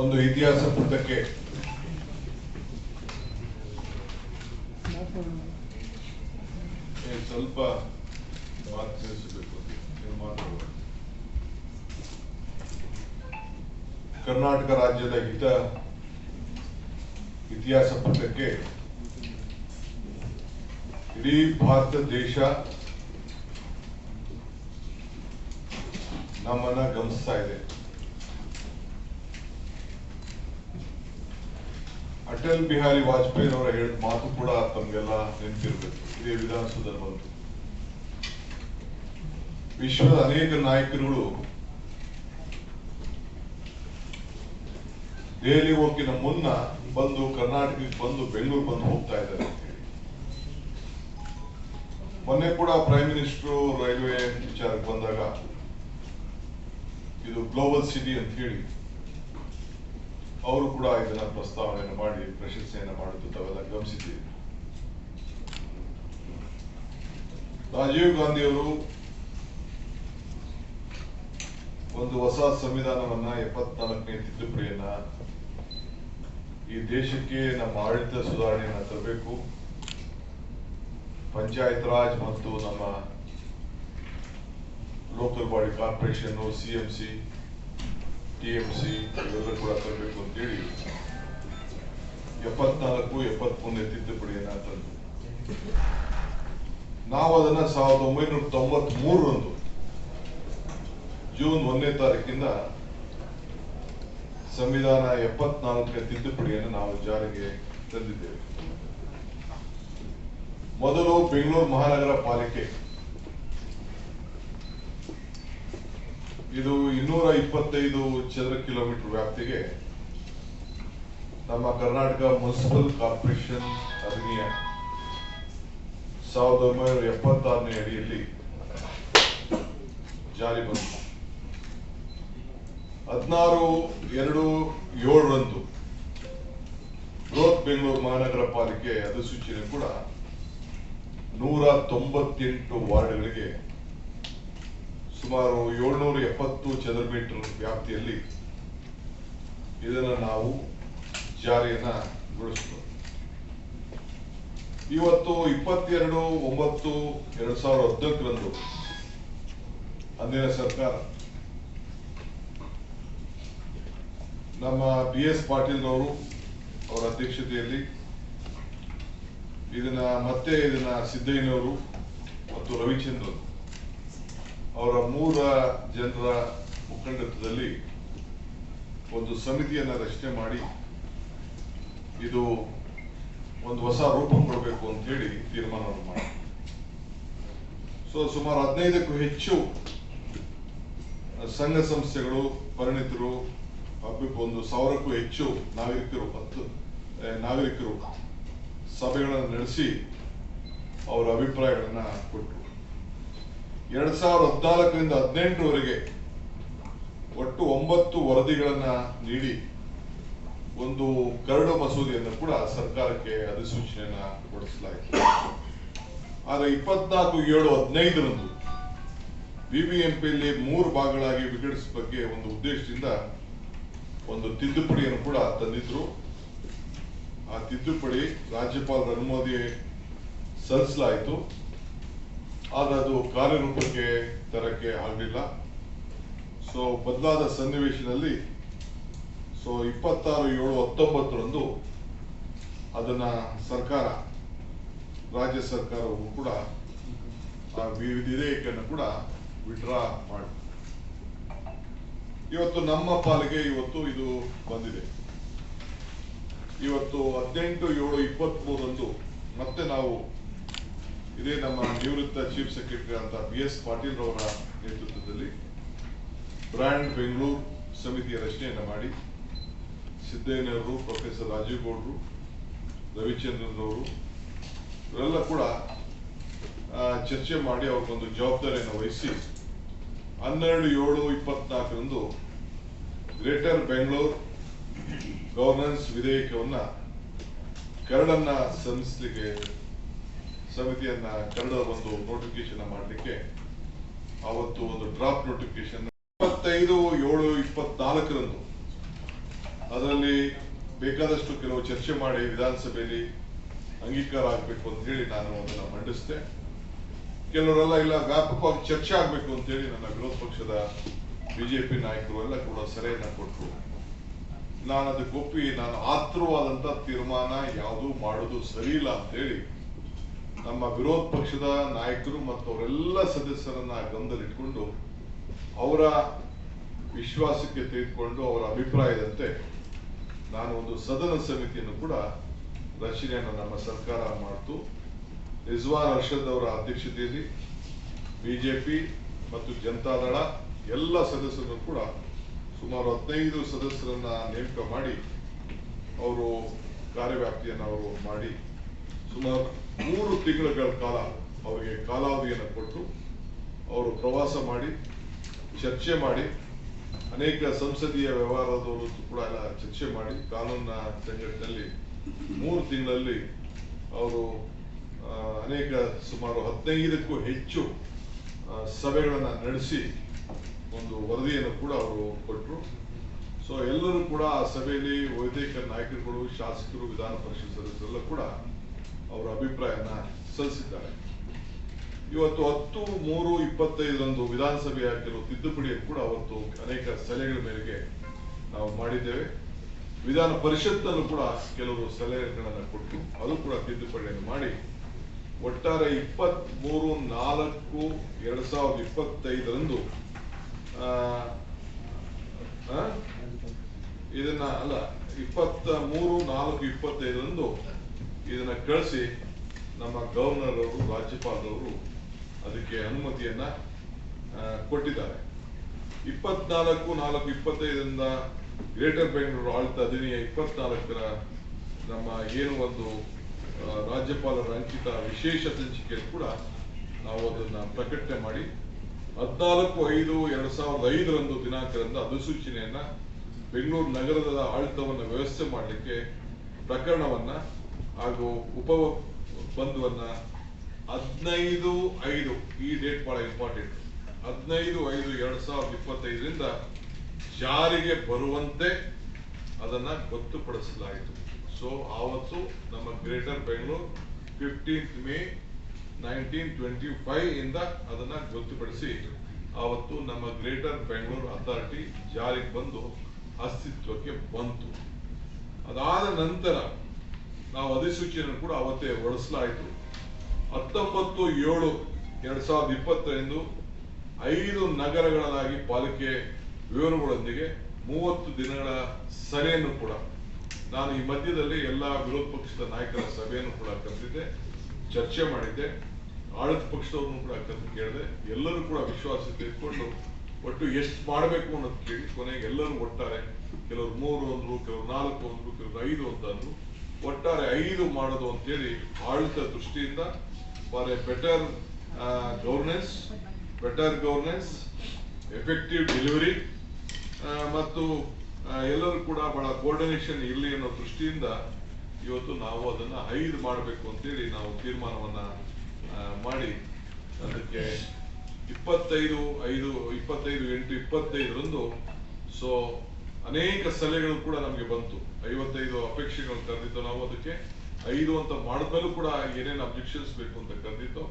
ಒಂದು ಇತಿಹಾಸ ಪುಟಕ್ಕೆ ಸ್ವಲ್ಪ. ಕರ್ನಾಟಕ ರಾಜ್ಯದ ಹಿತ ಇತಿಹಾಸ ಪುಟಕ್ಕೆ ಇಡೀ ಭಾರತ ದೇಶ ನಮ್ಮನ್ನ ಗಮನಿಸ್ತಾ ಇದೆ. ಅಟಲ್ ಬಿಹಾರಿ ವಾಜಪೇಯಿ ಅವರ ಹೇಳಿದ ಮಾತು ಕೂಡ ತಮಗೆಲ್ಲ ನೆನಪಿರಬೇಕು ಇದೇ ವಿಧಾನಸೌಧದಲ್ಲಿ ಬಂತು ವಿಶ್ವದ ಅನೇಕ ನಾಯಕರುಗಳು ದೆಹಲಿ ಹೋಗಿನ ಮುನ್ನ ಬಂದು ಕರ್ನಾಟಕಕ್ಕೆ ಬಂದು ಬೆಂಗಳೂರು ಬಂದು ಹೋಗ್ತಾ ಇದ್ದಾರೆ. ಮೊನ್ನೆ ಕೂಡ ಪ್ರೈಮ್ ಮಿನಿಸ್ಟರ್ ರೈಲ್ವೆ ವಿಚಾರಕ್ಕೆ ಬಂದಾಗ ಇದು ಗ್ಲೋಬಲ್ ಸಿಟಿ ಅಂತ ಹೇಳಿ ಅವರು ಕೂಡ ಇದನ್ನ ಪ್ರಸ್ತಾವನೆಯನ್ನು ಮಾಡಿ, ಪ್ರಶಂಸೆಯನ್ನು ಮಾಡಿದ್ದು ತಾವೆಲ್ಲ ಗಮನಿಸಿದ್ದೀವಿ ರಾಜೀವ್ ಗಾಂಧಿ ಅವರು ಒಂದು ಹೊಸ ಸಂವಿಧಾನವನ್ನ ಎಪ್ಪತ್ನಾಲ್ಕನೇ ತಿದ್ದುಪಡಿಯನ್ನ ಈ ದೇಶಕ್ಕೆ ನಮ್ಮ ಆಡಳಿತ ಸುಧಾರಣೆಯನ್ನ ತರಬೇಕು. ಪಂಚಾಯತ್ ರಾಜ್ ಮತ್ತು ನಮ್ಮ local body corporation CMC TMC ಇವೆಲ್ಲ ಕೂಡ ತರಬೇಕು ಅಂತೇಳಿ ಎಪ್ಪತ್ನಾಲ್ಕು, ಎಪ್ಪತ್ಮೂರನೇ ತಿದ್ದುಪಡಿಯನ್ನ ತಂದು ನಾವು ಅದನ್ನ ಸಾವಿರದ ಒಂಬೈನೂರ ತೊಂಬತ್ ಮೂರರಂದು ಜೂನ್ ಒಂದನೇ ತಾರೀಕಿಂದ ಸಂವಿಧಾನ ಎಪ್ಪತ್ನಾಲ್ಕನೇ ತಿದ್ದುಪಡಿಯನ್ನು ನಾವು ಜಾರಿಗೆ ತಂದಿದ್ದೇವೆ. ಮೊದಲು ಬೆಂಗಳೂರು ಮಹಾನಗರ ಪಾಲಿಕೆ ಇದು ಇನ್ನೂರ ಇಪ್ಪತ್ತೈದು ಚದರ ಕಿಲೋಮೀಟರ್ ವ್ಯಾಪ್ತಿಗೆ ನಮ್ಮ ಕರ್ನಾಟಕ ಮುನ್ಸಿಪಲ್ ಕಾರ್ಪೊರೇಷನ್ ಅಧಿನಿಯಮ ಸಾವಿರದ ಒಂಬೈನೂರ ಎಪ್ಪತ್ತಾರನೇ ಅಡಿಯಲ್ಲಿ ಜಾರಿ ಬಂತು. ಹದಿನಾರು ಎರಡು ಏಳರಂದು ಬೃಹತ್ ಬೆಂಗಳೂರು ಮಹಾನಗರ ಪಾಲಿಕೆ ಅಧಿಸೂಚನೆ ಕೂಡ ನೂರ ತೊಂಬತ್ತೆಂಟು ವಾರ್ಡ್ಗಳಿಗೆ ಸುಮಾರು ಏಳ್ನೂರ ಎಪ್ಪತ್ತು ಚದರ ಮೀಟರ್ ವ್ಯಾಪ್ತಿಯಲ್ಲಿ ಇದನ್ನ ನಾವು ಜಾರಿಯನ್ನ ಗೊಳಿಸಿದ್ವು ಇವತ್ತು ಇಪ್ಪತ್ತೆರಡು, ಒಂಬತ್ತು, ಎರಡ್ ಸಾವಿರದ ಹದಿನಾಲ್ಕರಂದು ಅಂದಿನ ಸರ್ಕಾರ ನಮ್ಮ ಬಿ ಎಸ್ ಪಾಟೀಲ್ ಅವರು ಅವರ ಅಧ್ಯಕ್ಷತೆಯಲ್ಲಿ ಇದನ್ನ ಮತ್ತೆ ಇದನ್ನ ಸಿದ್ದಯ್ಯನವರು ಮತ್ತು ರವಿಚಂದ್ರನ್ ಅವರ ಮೂರ ಜನರ ಮುಖಂಡತ್ವದಲ್ಲಿ ಒಂದು ಸಮಿತಿಯನ್ನು ರಚನೆ ಮಾಡಿ ಇದು ಒಂದು ಹೊಸ ರೂಪ ಕೊಡಬೇಕು ಅಂತ ಹೇಳಿ ತೀರ್ಮಾನವನ್ನು ಮಾಡಿ ಸೊ ಸುಮಾರು ಹದಿನೈದಕ್ಕೂ ಹೆಚ್ಚು ಸಂಘ ಸಂಸ್ಥೆಗಳು, ಪರಿಣಿತರು ಒಂದು ಸಾವಿರಕ್ಕೂ ಹೆಚ್ಚು ನಾಗರಿಕರು ಹತ್ತು ನಾಗರಿಕರು ಸಭೆಗಳನ್ನು ನಡೆಸಿ ಅವರ ಅಭಿಪ್ರಾಯಗಳನ್ನು ಕೊಟ್ಟರು ಎರಡ್ ಸಾವಿರದ ಹದಿನಾಲ್ಕರಿಂದ ಹದಿನೆಂಟರವರೆಗೆ ಒಟ್ಟು ಒಂಬತ್ತು ವರದಿಗಳನ್ನ ನೀಡಿ ಒಂದು ಕರಡು ಮಸೂದೆಯನ್ನು ಕೂಡ ಸರ್ಕಾರಕ್ಕೆ ಅಧಿಸೂಚನೆಯನ್ನ ಹೊರಡಿಸಲಾಯಿತು. ಆದರೆ ಇಪ್ಪತ್ನಾಲ್ಕು, ಏಳು, ಹದಿನೈದರಂದು ಬಿಬಿಎಂಪಿಯಲ್ಲಿ ಮೂರು ಭಾಗಗಳಾಗಿ ವಿಂಗಡಿಸುವ ಬಗ್ಗೆ ಒಂದು ಉದ್ದೇಶದಿಂದ ಒಂದು ತಿದ್ದುಪಡಿಯನ್ನು ಕೂಡ ತಂದಿದ್ರು. ಆ ತಿದ್ದುಪಡಿ ರಾಜ್ಯಪಾಲರ ಅನುಮೋದಿ ಸಲ್ಲಿಸಲಾಯಿತು. ಆದ್ರೆ ಅದು ಕಾರ್ಯರೂಪಕ್ಕೆ ತರಕ್ಕೆ ಆಗಲಿಲ್ಲ. ಸೊ ಬದಲಾದ ಸನ್ನಿವೇಶದಲ್ಲಿ ಸೊ ಇಪ್ಪತ್ತಾರು, ಏಳು, ಹತ್ತೊಂಬತ್ತರಂದು ಅದನ್ನ ಸರ್ಕಾರ, ರಾಜ್ಯ ಸರ್ಕಾರವು ಕೂಡ ಆ ಇದೆ ವಿಧೇಯಕವನ್ನು ಕೂಡ ವಿಡ್ರಾ ಮಾಡಿ, ಇವತ್ತು ನಮ್ಮ ಪಾಲಿಗೆ ಇವತ್ತು ಇದು ಬಂದಿದೆ. ಇವತ್ತು ಹದಿನೆಂಟು, ಏಳು ಇಪ್ಪತ್ತ್ ಮೂರರಂದು ಮತ್ತೆ ನಾವು ಇದೇ ನಮ್ಮ ನಿವೃತ್ತ ಚೀಫ್ ಸೆಕ್ರೆಟರಿ ಅಂತ ಬಿ ಎಸ್ ಪಾಟೀಲ್ ಅವರ ನೇತೃತ್ವದಲ್ಲಿ ಬ್ರ್ಯಾಂಡ್ ಬೆಂಗಳೂರು ಸಮಿತಿಯ ರಚನೆಯನ್ನು ಮಾಡಿ ಸಿದ್ದಯ್ಯನವರು ಪ್ರೊಫೆಸರ್ ರಾಜೀವ್ ಗೌಡ್ರು ರವಿಚಂದ್ರನ್ ಅವರು, ಇವರೆಲ್ಲ ಕೂಡ ಚರ್ಚೆ ಮಾಡಿ ಅವ್ರಿಗೊಂದು ಜವಾಬ್ದಾರಿಯನ್ನು ವಹಿಸಿ ಹನ್ನೆರಡು, ಏಳು, ಇಪ್ಪತ್ನಾಲ್ಕರಂದು ಗ್ರೇಟರ್ ಬೆಂಗಳೂರು ಗವರ್ನೆನ್ಸ್ ವಿಧೇಯಕವನ್ನ ಕರಡನ್ನ ಸಲ್ಲಿಸಲಿಕ್ಕೆ ಸಮಿತಿಯನ್ನ ಕನ್ನಡ ಒಂದು ನೋಟಿಫಿಕೇಶನ್ ಮಾಡಲಿಕ್ಕೆ ಅವತ್ತು ಒಂದು ಡ್ರಾಫ್ಟ್ ನೋಟಿಫಿಕೇಶನ್ ಇಪ್ಪತ್ತೈದು, ಏಳು, ಇಪ್ಪತ್ನಾಲ್ಕರಂದು ಅದರಲ್ಲಿ ಬೇಕಾದಷ್ಟು ಕೆಲವು ಚರ್ಚೆ ಮಾಡಿ ವಿಧಾನಸಭೆಯಲ್ಲಿ ಅಂಗೀಕಾರ ಆಗಬೇಕು ಅಂತ ಹೇಳಿ ನಾನು ಅದನ್ನ ಮಂಡಿಸಿದೆ. ಕೆಲವರೆಲ್ಲ ಇಲ್ಲ, ವ್ಯಾಪಕವಾಗಿ ಚರ್ಚೆ ಆಗಬೇಕು ಅಂತ ಹೇಳಿ ನನ್ನ ವಿರೋಧ ಪಕ್ಷದ ಬಿಜೆಪಿ ನಾಯಕರು ಎಲ್ಲ ಕೂಡ ಸಲಹೆಯನ್ನ ಕೊಟ್ಟರು ನಾನು ಅದಕ್ಕೆ ಒಪ್ಪಿ, ನಾನು ಆತುರವಾದಂತ ತೀರ್ಮಾನ ಯಾವುದು ಮಾಡೋದು ಸರಿ ಇಲ್ಲ ಅಂತ ಹೇಳಿ ನಮ್ಮ ವಿರೋಧ ಪಕ್ಷದ ನಾಯಕರು ಮತ್ತು ಅವರೆಲ್ಲ ಸದಸ್ಯರನ್ನ ಗಮನದಲ್ಲಿಟ್ಕೊಂಡು ಅವರ ವಿಶ್ವಾಸಕ್ಕೆ ತೆಗೆದುಕೊಂಡು ಅವರ ಅಭಿಪ್ರಾಯದಂತೆ ನಾನು ಒಂದು ಸದನ ಸಮಿತಿಯನ್ನು ಕೂಡ ರಚನೆಯನ್ನು ನಮ್ಮ ಸರ್ಕಾರ ಮಾಡಿತು. ರಿಜ್ವಾನ್ ಅರ್ಷದ್ ಅವರ ಅಧ್ಯಕ್ಷತೆಯಲ್ಲಿ ಬಿಜೆಪಿ ಮತ್ತು ಜನತಾದಳ ಎಲ್ಲ ಸದಸ್ಯರು ಕೂಡ ಸುಮಾರು ಹದಿನೈದು ಸದಸ್ಯರನ್ನ ನೇಮಕ ಮಾಡಿ ಅವರು ಕಾರ್ಯವ್ಯಾಪ್ತಿಯನ್ನು ಅವರು ಮಾಡಿ ಸುಮಾರು ಮೂರು ತಿಂಗಳುಗಳ ಕಾಲ ಅವರಿಗೆ ಕಾಲಾವಧಿಯನ್ನು ಕೊಟ್ಟು ಅವರು ಪ್ರವಾಸ ಮಾಡಿ, ಚರ್ಚೆ ಮಾಡಿ, ಅನೇಕ ಸಂಸದೀಯ ವ್ಯವಹಾರದವರು ಕೂಡ ಎಲ್ಲ ಚರ್ಚೆ ಮಾಡಿ, ಕಾನೂನಿನ ಸಂಘಟನೆಯಲ್ಲಿ ಮೂರು ತಿಂಗಳಲ್ಲಿ ಅವರು ಅನೇಕ ಸುಮಾರು ಹದಿನೈದಕ್ಕೂ ಹೆಚ್ಚು ಸಭೆಗಳನ್ನು ನಡೆಸಿ ಒಂದು ವರದಿಯನ್ನು ಕೂಡ ಅವರು ಕೊಟ್ಟರು ಸೊ ಎಲ್ಲರೂ ಕೂಡ ಆ ಸಭೆಯಲ್ಲಿ ವೈದ್ಯಕ ನಾಯಕರುಗಳು, ಶಾಸಕರು, ವಿಧಾನ ಪರಿಷತ್ ಸದಸ್ಯರೆಲ್ಲ ಕೂಡ ಅವರ ಅಭಿಪ್ರಾಯನ ಸಲ್ಲಿಸಿದ್ದಾರೆ ಇವತ್ತು ಹತ್ತು ಮೂರು ಇಪ್ಪತ್ತೈದರಂದು ವಿಧಾನಸಭೆಯ ಕೆಲವು ತಿದ್ದುಪಡಿ ಕೂಡ ಅವತ್ತು ಅನೇಕ ಸಲಹೆಗಳ ಮೇರೆಗೆ ನಾವು ಮಾಡಿದ್ದೇವೆ ವಿಧಾನ ಪರಿಷತ್ನಲ್ಲೂ ಕೂಡ ಕೆಲವರು ಸಲಹೆಗಳನ್ನು ಕೊಟ್ಟು ಅದು ಕೂಡ ತಿದ್ದುಪಡಿಯನ್ನು ಮಾಡಿ ಒಟ್ಟಾರೆ ಇಪ್ಪತ್ತ್ ಮೂರು ನಾಲ್ಕು ಎರಡ್ ಸಾವಿರದ ಇಪ್ಪತ್ತೈದರಂದು? ಇದನ್ನ ಅಲ್ಲ ಇಪ್ಪತ್ತ ಮೂರು ನಾಲ್ಕು ಇಪ್ಪತ್ತೈದರಂದು ಇದನ್ನ ಕಳಿಸಿ ನಮ್ಮ ಗವರ್ನರ್ ಅವರು ರಾಜ್ಯಪಾಲರವರು ಅದಕ್ಕೆ ಅನುಮತಿಯನ್ನ ಕೊಟ್ಟಿದ್ದಾರೆ. ಇಪ್ಪತ್ನಾಲ್ಕು, ನಾಲ್ಕು, ಇಪ್ಪತ್ತೈದರಿಂದ ಗ್ರೇಟರ್ ಬೆಂಗಳೂರು ಆಳ್ತ ಅಧಿನಿಯ ಇಪ್ಪತ್ನಾಲ್ಕರ ನಮ್ಮ ಏನು ಒಂದು ರಾಜ್ಯಪಾಲರ ಅಂಕಿತ ವಿಶೇಷ ಸಂಚಿಕೆಯಲ್ಲಿ ಕೂಡ ನಾವು ಅದನ್ನ ಪ್ರಕಟಣೆ ಮಾಡಿ, ಹದಿನಾಲ್ಕು, ಐದು, ಎರಡ್ ಸಾವಿರದ ಐದರಂದು ದಿನಾಂಕದಿಂದ ಅಧಿಸೂಚನೆಯನ್ನ ಬೆಂಗಳೂರು ನಗರದ ಆಳ್ತವನ್ನ ವ್ಯವಸ್ಥೆ ಮಾಡಲಿಕ್ಕೆ ಪ್ರಕರಣವನ್ನ ಹಾಗೂ ಉಪ ಬಂಧುವನ್ನ ಹದಿನೈದು ಐದು, ಈ ಡೇಟ್ ಬಹಳ ಇಂಪಾರ್ಟೆಂಟ್ ಹದಿನೈದು ಐದು ಎರಡ್ ಸಾವಿರದ ಇಪ್ಪತ್ತೈದರಿಂದ ಜಾರಿಗೆ ಬರುವಂತೆ ಅದನ್ನ ಗೊತ್ತುಪಡಿಸಲಾಯಿತು. ಸೊ ಆವತ್ತು ನಮ್ಮ greater Bengaluru fifteenth May nineteen twenty five ಇಂದ ಅದನ್ನ ಗೊತ್ತುಪಡಿಸಿ ಆವತ್ತು ನಮ್ಮ ಗ್ರೇಟರ್ ಬೆಂಗಳೂರು ಅಥಾರಿಟಿ ಜಾರಿಗೆ ಬಂದು ಅಸ್ತಿತ್ವಕ್ಕೆ ಬಂತು. ಅದಾದ ನಂತರ ನಾವು ಅಧಿಸೂಚನೆ ಕೂಡ ಅವತ್ತೇ ಹೊರಡಿಸಲಾಯಿತು. ಹತ್ತೊಂಬತ್ತು ಏಳು ಎರಡ್ ಸಾವಿರದ ಇಪ್ಪತ್ತರಂದು ಐದು ನಗರಗಳಾಗಿ ಪಾಲಿಕೆ ವಿವರಗಳೊಂದಿಗೆ ಮೂವತ್ತು ದಿನಗಳ ಸಭೆಯನ್ನು ಕೂಡ ನಾನು ಈ ಮಧ್ಯದಲ್ಲಿ ಎಲ್ಲ ವಿರೋಧ ಪಕ್ಷದ ನಾಯಕರ ಸಭೆಯನ್ನು ಕೂಡ ಕರೆದಿದ್ದೆ, ಚರ್ಚೆ ಮಾಡಿದ್ದೆ, ಆಡಳಿತ ಪಕ್ಷದವ್ರನ್ನು ಕೂಡ ಕರೆದು ಕೇಳಿದೆ. ಎಲ್ಲರೂ ಕೂಡ ವಿಶ್ವಾಸ ತೆಗೆದುಕೊಂಡು ಒಟ್ಟು ಎಷ್ಟು ಮಾಡಬೇಕು ಅನ್ನೋದು ಕೇಳಿ ಕೊನೆಗೆ ಎಲ್ಲರೂ ಒಟ್ಟಾರೆ. ಕೆಲವರು ಮೂರು ಅಂದ್ರು, ಕೆಲವರು ನಾಲ್ಕು ಅಂದ್ರು, ಕೆಲವರು ಐದು ಅಂತ ಅಂದ್ರು. ಒಟ್ಟಾರೆ ಐದು ಮಾಡೋದು ಅಂತೇಳಿ ಆಡಳಿತ ದೃಷ್ಟಿಯಿಂದ for a better governance better governance effective delivery ಮತ್ತು ಎಲ್ಲರೂ ಕೂಡ ಬಹಳ ಕೋರ್ಡಿನೇಷನ್ ಇರಲಿ ಅನ್ನೋ ದೃಷ್ಟಿಯಿಂದ ಇವತ್ತು ನಾವು ಅದನ್ನ ಐದು ಮಾಡಬೇಕು ಅಂತೇಳಿ ನಾವು ತೀರ್ಮಾನವನ್ನ ಮಾಡಿ ಅದಕ್ಕೆ ಇಪ್ಪತ್ತೈದು, ಐದು, ಇಪ್ಪತ್ತೈದು, ಎಂಟು, ಇಪ್ಪತ್ತೈದರಂದು ಸೊ ಅನೇಕ ಸಲಹೆಗಳು ಕೂಡ ನಮಗೆ ಬಂತು. ಐವತ್ತೈದು ಅಪೇಕ್ಷೆಗಳು ಕರೆದಿತ್ತು ನಾವು ಅದಕ್ಕೆ. ಐದು ಅಂತ ಮಾಡಿದ್ಮೇಲೂ ಕೂಡ ಏನೇನು ಅಬ್ಜೆಕ್ಷನ್ಸ್ ಬೇಕು ಅಂತ ಕರೆದಿತ್ತು.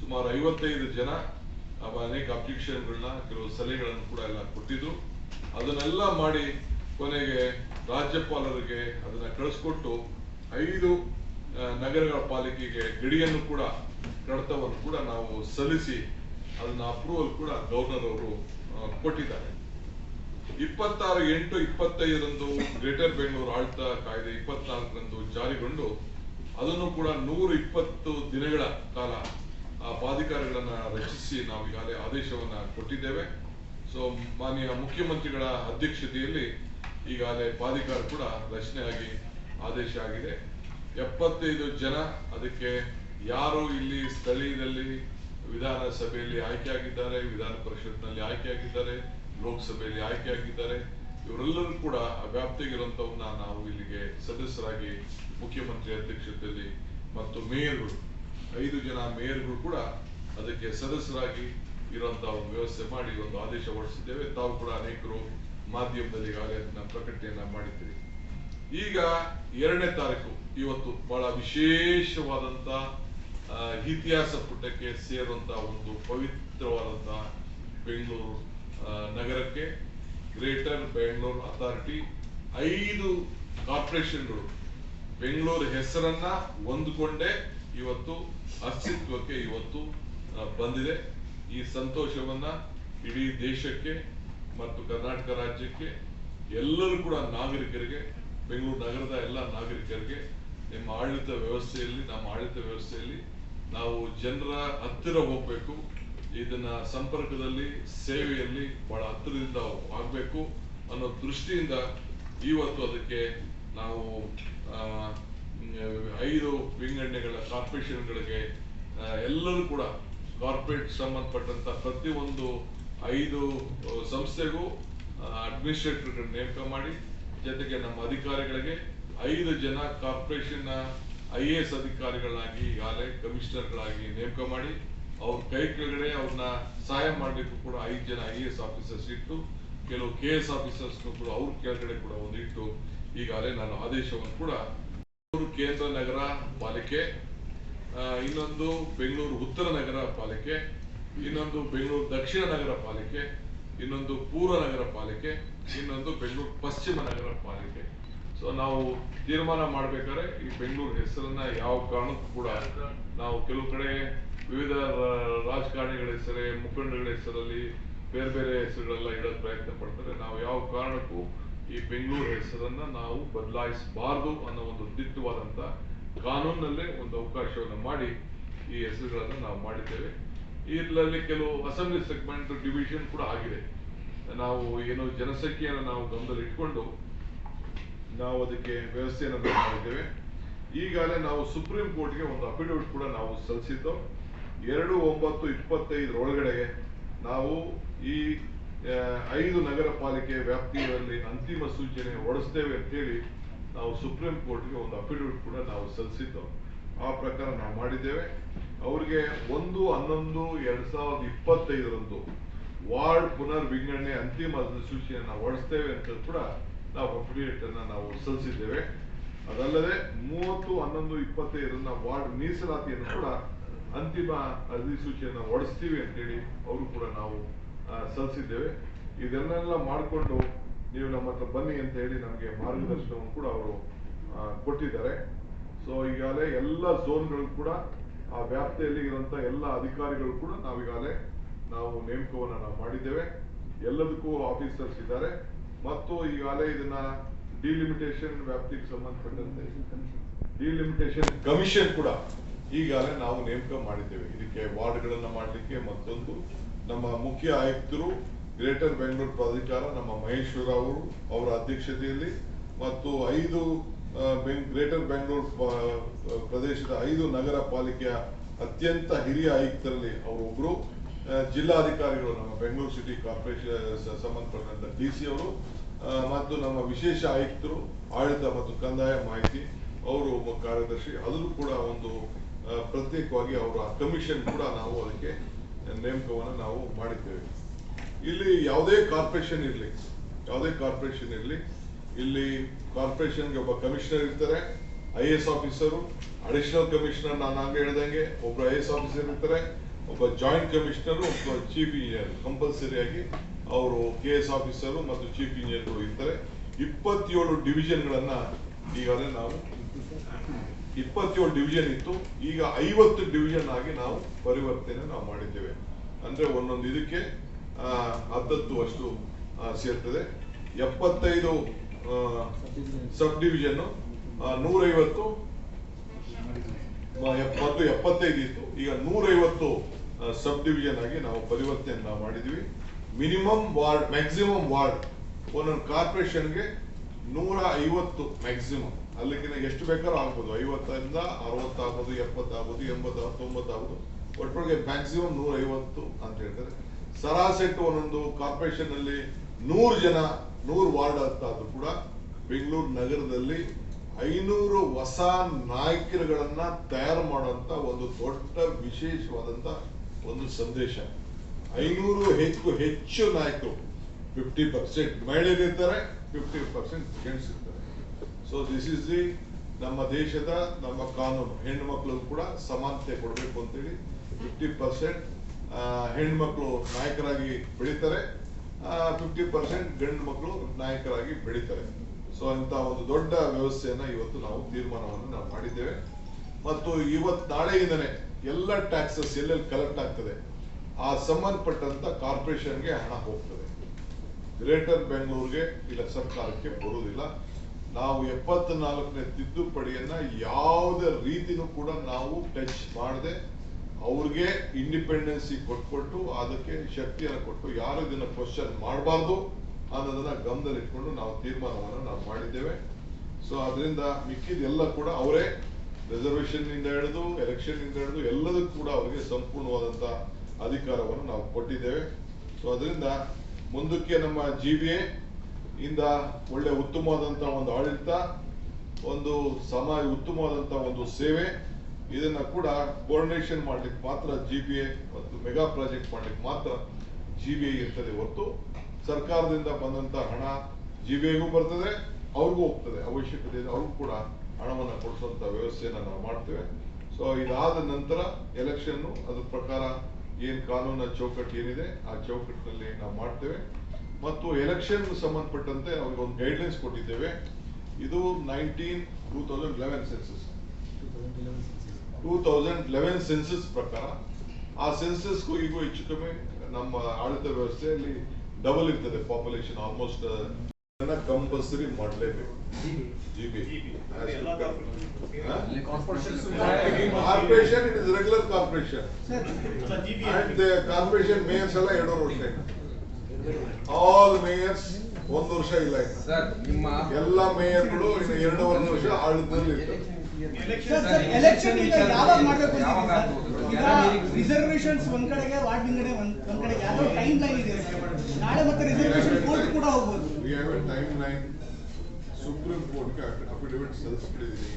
ಸುಮಾರು ಐವತ್ತೈದು ಜನ ಅನೇಕ ಅಬ್ಜೆಕ್ಷನ್ಗಳನ್ನ ಕೆಲವು ಸಲಹೆಗಳನ್ನು ಕೂಡ ಎಲ್ಲ ಕೊಟ್ಟಿದ್ರು. ಅದನ್ನೆಲ್ಲ ಮಾಡಿ ಕೊನೆಗೆ ರಾಜ್ಯಪಾಲರಿಗೆ ಅದನ್ನ ಕಳಿಸ್ಕೊಟ್ಟು ಐದು ನಗರಗಳ ಪಾಲಿಕೆಗೆ ಗಡಿಯನ್ನು ಕೂಡ, ಕಡತವನ್ನು ಕೂಡ ನಾವು ಸಲ್ಲಿಸಿ ಅದನ್ನ ಅಪ್ರೂವಲ್ ಕೂಡ ಗವರ್ನರ್ ಅವರು ಕೊಟ್ಟಿದ್ದಾರೆ. ಇಪ್ಪತ್ತಾರು ಎಂಟು ಇಪ್ಪತ್ತೈದರಂದು ಗ್ರೇಟರ್ ಬೆಂಗಳೂರು ಆಡಳಿತ ಕಾಯ್ದೆ ಇಪ್ಪತ್ನಾಲ್ಕರಂದು ಜಾರಿಗೊಂಡು ಅದನ್ನು ಕೂಡ ನೂರ ಇಪ್ಪತ್ತು ದಿನಗಳ ಕಾಲ, ಆ, ಪ್ರಾಧಿಕಾರಗಳನ್ನ ರಚಿಸಿ ನಾವು ಈಗಾಗಲೇ ಆದೇಶವನ್ನ ಕೊಟ್ಟಿದ್ದೇವೆ. ಸೊ ಮಾನ್ಯ ಮುಖ್ಯಮಂತ್ರಿಗಳ ಅಧ್ಯಕ್ಷತೆಯಲ್ಲಿ ಈಗಾಗಲೇ ಪ್ರಾಧಿಕಾರ ಕೂಡ ರಚನೆಯಾಗಿ ಆದೇಶ ಆಗಿದೆ. ಎಪ್ಪತ್ತೈದು ಜನ ಅದಕ್ಕೆ ಯಾರು ಇಲ್ಲಿ ಸ್ಥಳೀಯದಲ್ಲಿ ವಿಧಾನಸಭೆಯಲ್ಲಿ ಆಯ್ಕೆಯಾಗಿದ್ದಾರೆ ವಿಧಾನ ಪರಿಷತ್ನಲ್ಲಿ ಆಯ್ಕೆಯಾಗಿದ್ದಾರೆ ಲೋಕಸಭೆಯಲ್ಲಿ ಆಯ್ಕೆಯಾಗಿದ್ದಾರೆ. ಇವರೆಲ್ಲರೂ ಕೂಡ ಆ ವ್ಯಾಪ್ತಿಗಿರುವಂತವನ್ನ ನಾವು ಇಲ್ಲಿಗೆ ಸದಸ್ಯರಾಗಿ ಮುಖ್ಯಮಂತ್ರಿ ಅಧ್ಯಕ್ಷತೆಯಲ್ಲಿ ಮತ್ತು ಮೇಯರ್ಗಳು, ಐದು ಜನ ಮೇಯರ್ಗಳು ಕೂಡ ಅದಕ್ಕೆ ಸದಸ್ಯರಾಗಿ ಇರುವಂತಹ ಒಂದು ವ್ಯವಸ್ಥೆ ಮಾಡಿ ಒಂದು ಆದೇಶ ಹೊರಡಿಸಿದ್ದೇವೆ. ತಾವು ಕೂಡ ಅನೇಕರು ಮಾಧ್ಯಮದಲ್ಲಿ ಈಗಾಗಲೇ ಪ್ರಕಟಣೆಯನ್ನ ಮಾಡಿದ್ದೀರಿ. ಈಗ ಎರಡನೇ ತಾರೀಕು, ಇವತ್ತು ಬಹಳ ವಿಶೇಷವಾದಂತ ಇತಿಹಾಸ ಪುಟಕ್ಕೆ ಸೇರುವಂತಹ ಒಂದು ಪವಿತ್ರವಾದಂತಹ ಬೆಂಗಳೂರು ನಗರಕ್ಕೆ ಗ್ರೇಟರ್ ಬೆಂಗಳೂರು ಅಥಾರಿಟಿ ಐದು ಕಾರ್ಪೊರೇಷನ್ಗಳು. ಬೆಂಗಳೂರು ಹೆಸರನ್ನ ಹೊಂದಿಕೊಂಡೇ ಇವತ್ತು ಅಸ್ತಿತ್ವಕ್ಕೆ ಇವತ್ತು ಬಂದಿದೆ. ಈ ಸಂತೋಷವನ್ನ ಇಡೀ ದೇಶಕ್ಕೆ ಮತ್ತು ಕರ್ನಾಟಕ ರಾಜ್ಯಕ್ಕೆ ಎಲ್ಲರೂ ಕೂಡ ನಾಗರಿಕರಿಗೆ, ಬೆಂಗಳೂರು ನಗರದ ಎಲ್ಲ ನಾಗರಿಕರಿಗೆ, ನಿಮ್ಮ ಆಡಳಿತ ವ್ಯವಸ್ಥೆಯಲ್ಲಿ, ನಮ್ಮ ಆಡಳಿತ ವ್ಯವಸ್ಥೆಯಲ್ಲಿ ನಾವು ಜನರ ಹತ್ತಿರ ಹೋಗ್ಬೇಕು. ಇದನ್ನ ಸಂಪರ್ಕದಲ್ಲಿ, ಸೇವೆಯಲ್ಲಿ ಬಹಳ ಹತ್ತಿರದಿಂದ ಆಗ್ಬೇಕು ಅನ್ನೋ ದೃಷ್ಟಿಯಿಂದ ಇವತ್ತು ಅದಕ್ಕೆ ನಾವು ಐದು ವಿಂಗಡಣೆಗಳ, ಕಾರ್ಪೊರೇಷನ್ಗಳಿಗೆ ಎಲ್ಲರೂ ಕೂಡ ಕಾರ್ಪೊರೇಟ್ ಸಂಬಂಧಪಟ್ಟಂತ ಪ್ರತಿಯೊಂದು ಐದು ಸಂಸ್ಥೆಗೂ ಅಡ್ಮಿನಿಸ್ಟ್ರೇಟರ್ ನೇಮಕ ಮಾಡಿ, ಜೊತೆಗೆ ನಮ್ಮ ಅಧಿಕಾರಿಗಳಿಗೆ ಐದು ಜನ ಕಾರ್ಪೊರೇಷನ್ ಐ ಎ ಎಸ್ ಅಧಿಕಾರಿಗಳಾಗಿ ಈಗಾಗಲೇ ಕಮಿಷನರ್ಗಳಾಗಿ ನೇಮಕ ಮಾಡಿ ಅವ್ರ ಕೈ ಕೆಳಗಡೆ ಅವ್ರನ್ನ ಸಹಾಯ ಮಾಡಲಿಕ್ಕೂ ಕೂಡ ಐದು ಜನ ಐ ಎ ಎಸ್ ಆಫೀಸರ್ಸ್ ಇಟ್ಟು, ಕೆಲವು ಕೆ ಎಸ್ ಆಫೀಸರ್ಸ್ ಕೂಡ ಅವ್ರ ಕೆಳಗಡೆ ಕೂಡ ಒಂದು ಇಟ್ಟು, ಈಗಾಗಲೇ ನಾನು ಆದೇಶವನ್ನು ಕೂಡ ಕೇಂದ್ರ ನಗರ ಪಾಲಿಕೆ ಇನ್ನೊಂದು ಬೆಂಗಳೂರು ಉತ್ತರ ನಗರ ಪಾಲಿಕೆ, ಇನ್ನೊಂದು ಬೆಂಗಳೂರು ದಕ್ಷಿಣ ನಗರ ಪಾಲಿಕೆ, ಇನ್ನೊಂದು ಪೂರ್ವ ನಗರ ಪಾಲಿಕೆ, ಇನ್ನೊಂದು ಬೆಂಗಳೂರು ಪಶ್ಚಿಮ ನಗರ ಪಾಲಿಕೆ. ಸೊ ನಾವು ತೀರ್ಮಾನ ಮಾಡ್ಬೇಕಾದ್ರೆ ಈ ಬೆಂಗಳೂರು ಹೆಸರನ್ನ ಯಾವ ಕಾರಣಕ್ಕೂ ಕೂಡ ನಾವು ಕೆಲವು ಕಡೆ ವಿವಿಧ ರಾಜಕಾರಣಿಗಳ ಹೆಸರೇ ಮುಖಂಡಗಳ ಹೆಸರಲ್ಲಿ ಬೇರೆ ಬೇರೆ ಹೆಸರುಗಳೆಲ್ಲ ಇಡೋ ಪ್ರಯತ್ನ ಪಡ್ತಾರೆ. ನಾವು ಯಾವ ಕಾರಣಕ್ಕೂ ಈ ಬೆಂಗಳೂರು ಹೆಸರನ್ನ ನಾವು ಬದಲಾಯಿಸಬಾರದು ಅನ್ನೋ ಒಂದು ದಿಟ್ಟವಾದಂತ ಕಾನೂನಲ್ಲೇ ಒಂದು ಅವಕಾಶವನ್ನು ಮಾಡಿ ಈ ಹೆಸರುಗಳನ್ನು ನಾವು ಮಾಡಿದ್ದೇವೆ. ಇದರಲ್ಲಿ ಕೆಲವು ಅಸೆಂಬ್ಲಿ ಸೆಗ್ಮೆಂಟ್ ಡಿವಿಷನ್ ಕೂಡ ಆಗಿದೆ. ನಾವು ಏನು ಜನಸಂಖ್ಯೆಯನ್ನು ನಾವು ಗಮನದಲ್ಲಿ ಇಟ್ಕೊಂಡು ನಾವು ಅದಕ್ಕೆ ವ್ಯವಸ್ಥೆಯನ್ನು ಮಾಡಿದ್ದೇವೆ. ಈಗಾಗಲೇ ನಾವು ಸುಪ್ರೀಂ ಕೋರ್ಟ್ಗೆ ಒಂದು ಅಫಿಡವಿಟ್ ಕೂಡ ನಾವು ಸಲ್ಲಿಸಿದ್ದು ಎರಡು ಒಂಬತ್ತು ಇಪ್ಪತ್ತೈದರ ಒಳಗಡೆ ನಾವು ಈ ಐದು ನಗರ ಪಾಲಿಕೆ ವ್ಯಾಪ್ತಿಯಲ್ಲಿ ಅಂತಿಮ ಸೂಚನೆ ಹೊರಡಿಸ್ತೇವೆ ಅಂತೇಳಿ ನಾವು ಸುಪ್ರೀಂ ಕೋರ್ಟ್ಗೆ ಒಂದು ಅಫಿಡವಿಟ್ ಕೂಡ ನಾವು ಸಲ್ಲಿಸಿದ್ದು ಆ ಪ್ರಕಾರ ನಾವು ಮಾಡಿದ್ದೇವೆ. ಅವರಿಗೆ ಒಂದು, ಹನ್ನೊಂದು, ಎರಡ್ ಸಾವಿರದ ಇಪ್ಪತ್ತೈದರಂದು ವಾರ್ಡ್ ಪುನರ್ ವಿಂಗಡಣೆ ಅಂತಿಮ ಅಧಿಸೂಚನೆಯನ್ನು ಹೊರಡಿಸ್ತೇವೆ ಅಂತ ಕೂಡ ನಾವು ಅಫಿಡವಿಟ್ ಅನ್ನ ನಾವು ಸಲ್ಲಿಸಿದ್ದೇವೆ. ಅದಲ್ಲದೆ ಮೂವತ್ತು, ಹನ್ನೊಂದು ಇಪ್ಪತ್ತೈದರನ್ನ ವಾರ್ಡ್ ಮೀಸಲಾತಿಯನ್ನು ಕೂಡ ಅಂತಿಮ ಅಧಿಸೂಚನೆಯನ್ನು ಹೊಡಿಸ್ತೀವಿ ಅಂತೇಳಿ ಅವರು ಕೂಡ ನಾವು ಸಲ್ಲಿಸಿದ್ದೇವೆ. ಇದನ್ನೆಲ್ಲ ಮಾಡಿಕೊಂಡು ನೀವು ನಮ್ಮ ಹತ್ರ ಬನ್ನಿ ಅಂತ ಹೇಳಿ ನಮಗೆ ಮಾರ್ಗದರ್ಶನವನ್ನು ಕೂಡ ಅವರು ಕೊಟ್ಟಿದ್ದಾರೆ. ಸೊ ಈಗಾಗಲೇ ಎಲ್ಲ ಝೋನ್ಗಳು ಕೂಡ ಆ ವ್ಯಾಪ್ತಿಯಲ್ಲಿ ಇರುವಂತಹ ಎಲ್ಲ ಅಧಿಕಾರಿಗಳು ಕೂಡ ನಾವೀಗಾಗಲೇ ನಾವು ನೇಮಕವನ್ನು ನಾವು ಮಾಡಿದ್ದೇವೆ. ಎಲ್ಲದಕ್ಕೂ ಆಫೀಸರ್ಸ್ ಇದ್ದಾರೆ. ಮತ್ತು ಈಗಾಗಲೇ ಇದನ್ನ ಡಿಲಿಮಿಟೇಷನ್ ವ್ಯಾಪ್ತಿಗೆ ಸಂಬಂಧಪಟ್ಟಂತೆ ಡಿಲಿಮಿಟೇಷನ್ ಕಮಿಷನ್ ಕೂಡ ಈಗಾಗಲೇ ನಾವು ನೇಮಕ ಮಾಡಿದ್ದೇವೆ. ಇದಕ್ಕೆ ವಾರ್ಡ್ಗಳನ್ನು ಮಾಡಲಿಕ್ಕೆ ಮತ್ತೊಂದು ನಮ್ಮ ಮುಖ್ಯ ಆಯುಕ್ತರು ಗ್ರೇಟರ್ ಬೆಂಗಳೂರು ಪ್ರಾಧಿಕಾರ, ನಮ್ಮ ಮಹೇಶ್ವರ ಅವರು, ಅವರ ಅಧ್ಯಕ್ಷತೆಯಲ್ಲಿ ಮತ್ತು ಐದು ಗ್ರೇಟರ್ ಬೆಂಗಳೂರು ಪ್ರದೇಶದ ಐದು ನಗರ ಪಾಲಿಕೆಯ ಅತ್ಯಂತ ಹಿರಿಯ ಆಯುಕ್ತರಲ್ಲಿ ಅವರೊಬ್ಬರು ಜಿಲ್ಲಾಧಿಕಾರಿಗಳು ನಮ್ಮ ಬೆಂಗಳೂರು ಸಿಟಿ ಕಾರ್ಪೊರೇಷನ್ ಸಂಬಂಧಪಟ್ಟಂತ ಡಿ ಸಿ ಅವರು ಮತ್ತು ನಮ್ಮ ವಿಶೇಷ ಆಯುಕ್ತರು ಆಡಳಿತ ಮತ್ತು ಕಂದಾಯ ಮಾಹಿತಿ, ಅವರು ಒಬ್ಬ ಕಾರ್ಯದರ್ಶಿ. ಅದನ್ನು ಕೂಡ ಒಂದು ಪ್ರತ್ಯೇಕವಾಗಿ ಅವರ ಕಮಿಷನ್ ಕೂಡ ನಾವು ಅದಕ್ಕೆ ನೇಮಕವನ್ನು ನಾವು ಮಾಡಿದ್ದೇವೆ. ಇಲ್ಲಿ ಯಾವುದೇ ಕಾರ್ಪೊರೇಷನ್ ಇರಲಿ, ಯಾವುದೇ ಕಾರ್ಪೊರೇಷನ್ ಇರಲಿ, ಇಲ್ಲಿ ಕಾರ್ಪೊರೇಷನ್ಗೆ ಒಬ್ಬ ಕಮಿಷನರ್ ಇರ್ತಾರೆ I S officer additional commissioner ನಾನು ಹಂಗೆ ಹೇಳ್ದಂಗೆ ಒಬ್ರು ಐ ಎಸ್ ಆಫೀಸರ್ ಇರ್ತಾರೆ, ಒಬ್ಬ ಜಾಯಿಂಟ್ ಕಮಿಷನರ್ ಒಬ್ಬ ಚೀಫ್ ಇಂಜಿನಿಯರ್ ಕಂಪಲ್ಸರಿ ಆಗಿ ಅವರು ಕೆ ಎಸ್ ಆಫೀಸರು ಮತ್ತು ಚೀಫ್ ಇಂಜಿನಿಯರ್ಗಳು ಇರ್ತಾರೆ. ಇಪ್ಪತ್ತೇಳು ಡಿವಿಷನ್ಗಳನ್ನು ಈಗಾಗಲೇ ನಾವು ಇಪ್ಪತ್ತೇಳು ಡಿವಿಷನ್ ಇತ್ತು. ಈಗ ಐವತ್ತು ಡಿವಿಷನ್ ಆಗಿ ನಾವು ಪರಿವರ್ತನೆ ನಾವು ಮಾಡಿದ್ದೇವೆ. ಅಂದ್ರೆ ಒಂದೊಂದು ಇದಕ್ಕೆ ಹತ್ತತ್ತು ಅಷ್ಟು ಸೇರ್ತದೆ. ಎಪ್ಪತ್ತೈದು ಸಬ್ ಡಿವಿಷನ್ ನೂರೈವತ್ತು ಮೊದಲು ಎಪ್ಪತ್ತೈದು ಇತ್ತು. ಈಗ ನೂರೈವತ್ತು ಸಬ್ ಡಿವಿಷನ್ ಆಗಿ ನಾವು ಪರಿವರ್ತನೆ ನಾವು ಮಾಡಿದ್ವಿ ಮಿನಿಮಮ್ ವಾರ್ಡ್ ಮ್ಯಾಕ್ಸಿಮಮ್ ವಾರ್ಡ್ ಒಂದೊಂದು ಕಾರ್ಪೊರೇಷನ್ಗೆ ನೂರ ಐವತ್ತು ಮ್ಯಾಕ್ಸಿಮಮ್ ಅಲ್ಲಿಗಿನ ಎಷ್ಟು ಬೇಕಾದ್ರೂ ಆಗ್ಬೋದು. ಐವತ್ತರಿಂದ ಅರವತ್ತಾಗ್ಬೋದು, ಎಪ್ಪತ್ತಾಗ್ಬೋದು ಎಂಬತ್ತು ತೊಂಬತ್ತಾಗ್ಬೋದು ಒಟ್ಟೊಳಗೆ ಮ್ಯಾಕ್ಸಿಮಮ್ ನೂರ ಐವತ್ತು ಅಂತ ಹೇಳ್ತಾರೆ. ಸರಾಸರಿ ಒಂದೊಂದು ಕಾರ್ಪೊರೇಷನ್ ಅಲ್ಲಿ ನೂರು ಜನ, ನೂರು ವಾರ್ಡ್ ಅಂತ ಆದ್ರೂ ಕೂಡ ಬೆಂಗಳೂರು ನಗರದಲ್ಲಿ ಐನೂರು ಹೊಸ ನಾಯಕರುಗಳನ್ನ ತಯಾರು ಮಾಡುವಂತ ಒಂದು ದೊಡ್ಡ ವಿಶೇಷವಾದಂತ ಒಂದು ಸಂದೇಶ. ಐನೂರು ಹೆಚ್ಚು ಹೆಚ್ಚು ನಾಯಕರು. ಫಿಫ್ಟಿ ಪರ್ಸೆಂಟ್ ಮಹಿಳೆಯರು ಇರ್ತಾರೆ ಫಿಫ್ಟಿ ಪರ್ಸೆಂಟ್ ಜೆಂಟ್ಸ್ ಇರ್ತಾರೆ. ಸೊ ದಿಸ್ ಇಸ್ ದಿ ನಮ್ಮ ದೇಶದ ನಮ್ಮ ಕಾನೂನು. ಹೆಣ್ಣು ಮಕ್ಕಳಿಗೂ ಕೂಡ ಸಮಾನತೆ ಕೊಡಬೇಕು ಅಂತೇಳಿ ಫಿಫ್ಟಿ ಪರ್ಸೆಂಟ್ ಹೆಣ್ಮಕ್ಳು ನಾಯಕರಾಗಿ ಬೆಳೀತಾರೆ. ಫಿಫ್ಟಿ ಪರ್ಸೆಂಟ್ ಗಂಡು ಮಕ್ಕಳು ನಾಯಕರಾಗಿ ಬೆಳೀತಾರೆ. ಸೊ ಅಂತ ಒಂದು ದೊಡ್ಡ ವ್ಯವಸ್ಥೆಯನ್ನ ಇವತ್ತು ನಾವು ತೀರ್ಮಾನವನ್ನು ನಾವು ಮಾಡಿದ್ದೇವೆ. ಮತ್ತು ಇವತ್ತು ನಾಳೆಯಿಂದನೇ ಎಲ್ಲ ಟ್ಯಾಕ್ಸಸ್ ಎಲ್ಲೆಲ್ಲಿ ಕಲೆಕ್ಟ್ ಆಗ್ತದೆ, ಆ ಸಂಬಂಧಪಟ್ಟಂತ ಕಾರ್ಪೊರೇಷನ್ಗೆ ಹಣ ಹೋಗ್ತದೆ. ಗ್ರೇಟರ್ ಬೆಂಗಳೂರಿಗೆ ಇಲ್ಲ ಸರ್ಕಾರಕ್ಕೆ ಬರುವುದಿಲ್ಲ. ನಾವು ಎಪ್ಪತ್ನಾಲ್ಕನೇ ತಿದ್ದುಪಡಿಯನ್ನ ಯಾವುದೇ ರೀತಿನೂ ಕೂಡ ನಾವು ಟಚ್ ಮಾಡದೆ ಅವ್ರಿಗೆ ಇಂಡಿಪೆಂಡೆನ್ಸಿ ಕೊಟ್ಕೊಟ್ಟು ಅದಕ್ಕೆ ಶಕ್ತಿಯನ್ನು ಕೊಟ್ಟು ಯಾರು ಇದನ್ನ ಕ್ವಶನ್ ಮಾಡಬಾರ್ದು ಅನ್ನೋದನ್ನ ಗಮನದಲ್ಲಿಟ್ಕೊಂಡು ನಾವು ತೀರ್ಮಾನವನ್ನು ನಾವು ಮಾಡಿದ್ದೇವೆ. ಸೊ ಅದರಿಂದ ಮಿಕ್ಕಿದೆಲ್ಲ ಕೂಡ ಅವರೇ ರಿಸರ್ವೇಶನ್ ಇಂದ ಹಿಡಿದು ಎಲೆಕ್ಷನ್ ಇಂದ ಹಿಡಿದು ಎಲ್ಲದಕ್ಕೂ ಕೂಡ ಅವರಿಗೆ ಸಂಪೂರ್ಣವಾದಂತ ಅಧಿಕಾರವನ್ನು ನಾವು ಕೊಟ್ಟಿದ್ದೇವೆ. ಸೊ ಅದರಿಂದ ಮುಂದಕ್ಕೆ ನಮ್ಮ ಜಿ ಬಿ ಇಂದ ಒಳ್ಳೆ ಉತ್ತಮವಾದಂಥ ಒಂದು ಆಡಳಿತ, ಒಂದು ಸಮಾಜ ಉತ್ತಮವಾದಂಥ ಒಂದು ಸೇವೆ, ಇದನ್ನ ಕೂಡ ಕೋರ್ಡಿನೇಷನ್ ಮಾಡ್ಲಿಕ್ಕೆ ಮಾತ್ರ ಜಿ ಬಿ ಎ ಮತ್ತು ಮೆಗಾ ಪ್ರಾಜೆಕ್ಟ್ ಮಾಡ್ಲಿಕ್ಕೆ ಮಾತ್ರ ಜಿ ಬಿ ಐ ಇರ್ತದೆ ಹೊರತು. ಸರ್ಕಾರದಿಂದ ಬಂದಂತ ಹಣ ಜಿ ಬಿ ಐಗೂ ಬರ್ತದೆ, ಅವ್ರಿಗೂ ಹೋಗ್ತದೆ. ಅವಶ್ಯಕತೆ ಅವ್ರಿಗೂ ಕೂಡ ಹಣವನ್ನು ಕೊಡಿಸುವಂತ ವ್ಯವಸ್ಥೆಯನ್ನು ನಾವು ಮಾಡ್ತೇವೆ. ಸೊ ಇದಾದ ನಂತರ ಎಲೆಕ್ಷನ್ ಅದ್ರ ಪ್ರಕಾರ ಏನ್ ಕಾನೂನ ಚೌಕಟ್ಟು ಏನಿದೆ, ಆ ಚೌಕಟ್ಟಿನಲ್ಲಿ ನಾವು ಮಾಡ್ತೇವೆ. ಮತ್ತು ಎಲೆಕ್ಷನ್ ಸಂಬಂಧಪಟ್ಟಂತೆ ಅವ್ರಿಗೆ ಒಂದು ಗೈಡ್ಲೈನ್ಸ್ ಕೊಟ್ಟಿದ್ದೇವೆ. ಇದು nineteen two thousand eleven census two thousand eleven census ಪ್ರಕಾರ ಆ ಸೆನ್ಸಸ್ಗೂ ಈಗ ಹೆಚ್ಚು ಕಮ್ಮಿ ನಮ್ಮ ಆಡಳಿತ ವ್ಯವಸ್ಥೆಯಲ್ಲಿ ಡಬಲ್ ಇರ್ತದೆ ಪಾಪ್ಯುಲೇಷನ್ ಆಲ್ಮೋಸ್ಟ್ ಕಂಪಲ್ಸರಿ ಮಾಡಲೇಬೇಕು. G B corporation it is regular corporation corporation mayors ಎಲ್ಲ ಎರಡೂವರೆ ವರ್ಷ ಆಲ್ ಮೇಯರ್ಸ್ ಒಂದು ವರ್ಷ ಇಲ್ಲ ಸರ್ ನಿಮ್ಮ ಎಲ್ಲ ಮೇಯರ್ಗಳು ಇನ್ನು ಎರಡೂವರೆ ವರ್ಷ? ಈಗ ರಿಸರ್ವೇಶನ್ಸ್ ಒಂದ್ ಕಡೆಗೆ ವಾರ್ಡ್ ವಿಂಗಡಣೆ ಒಂದ್ ಒಂದ್ ಯಾವ್ದೋ ಟೈಮ್ ಲೈನ್ ಇದೆ. ನಾಳೆ ಮತ್ತೆ ರಿಸರ್ವೇಶನ್ ಕೋರ್ಟ್ ಕೂಡ ಹೋಗ್ಬೋದು. We have a time line supreme ಕೋರ್ಟ್ಗೆ ಅಫಿಡವಿಟ್ ಸಲ್ಲಿಸ್ಬಿಟ್ಟಿದ್ದೀನಿ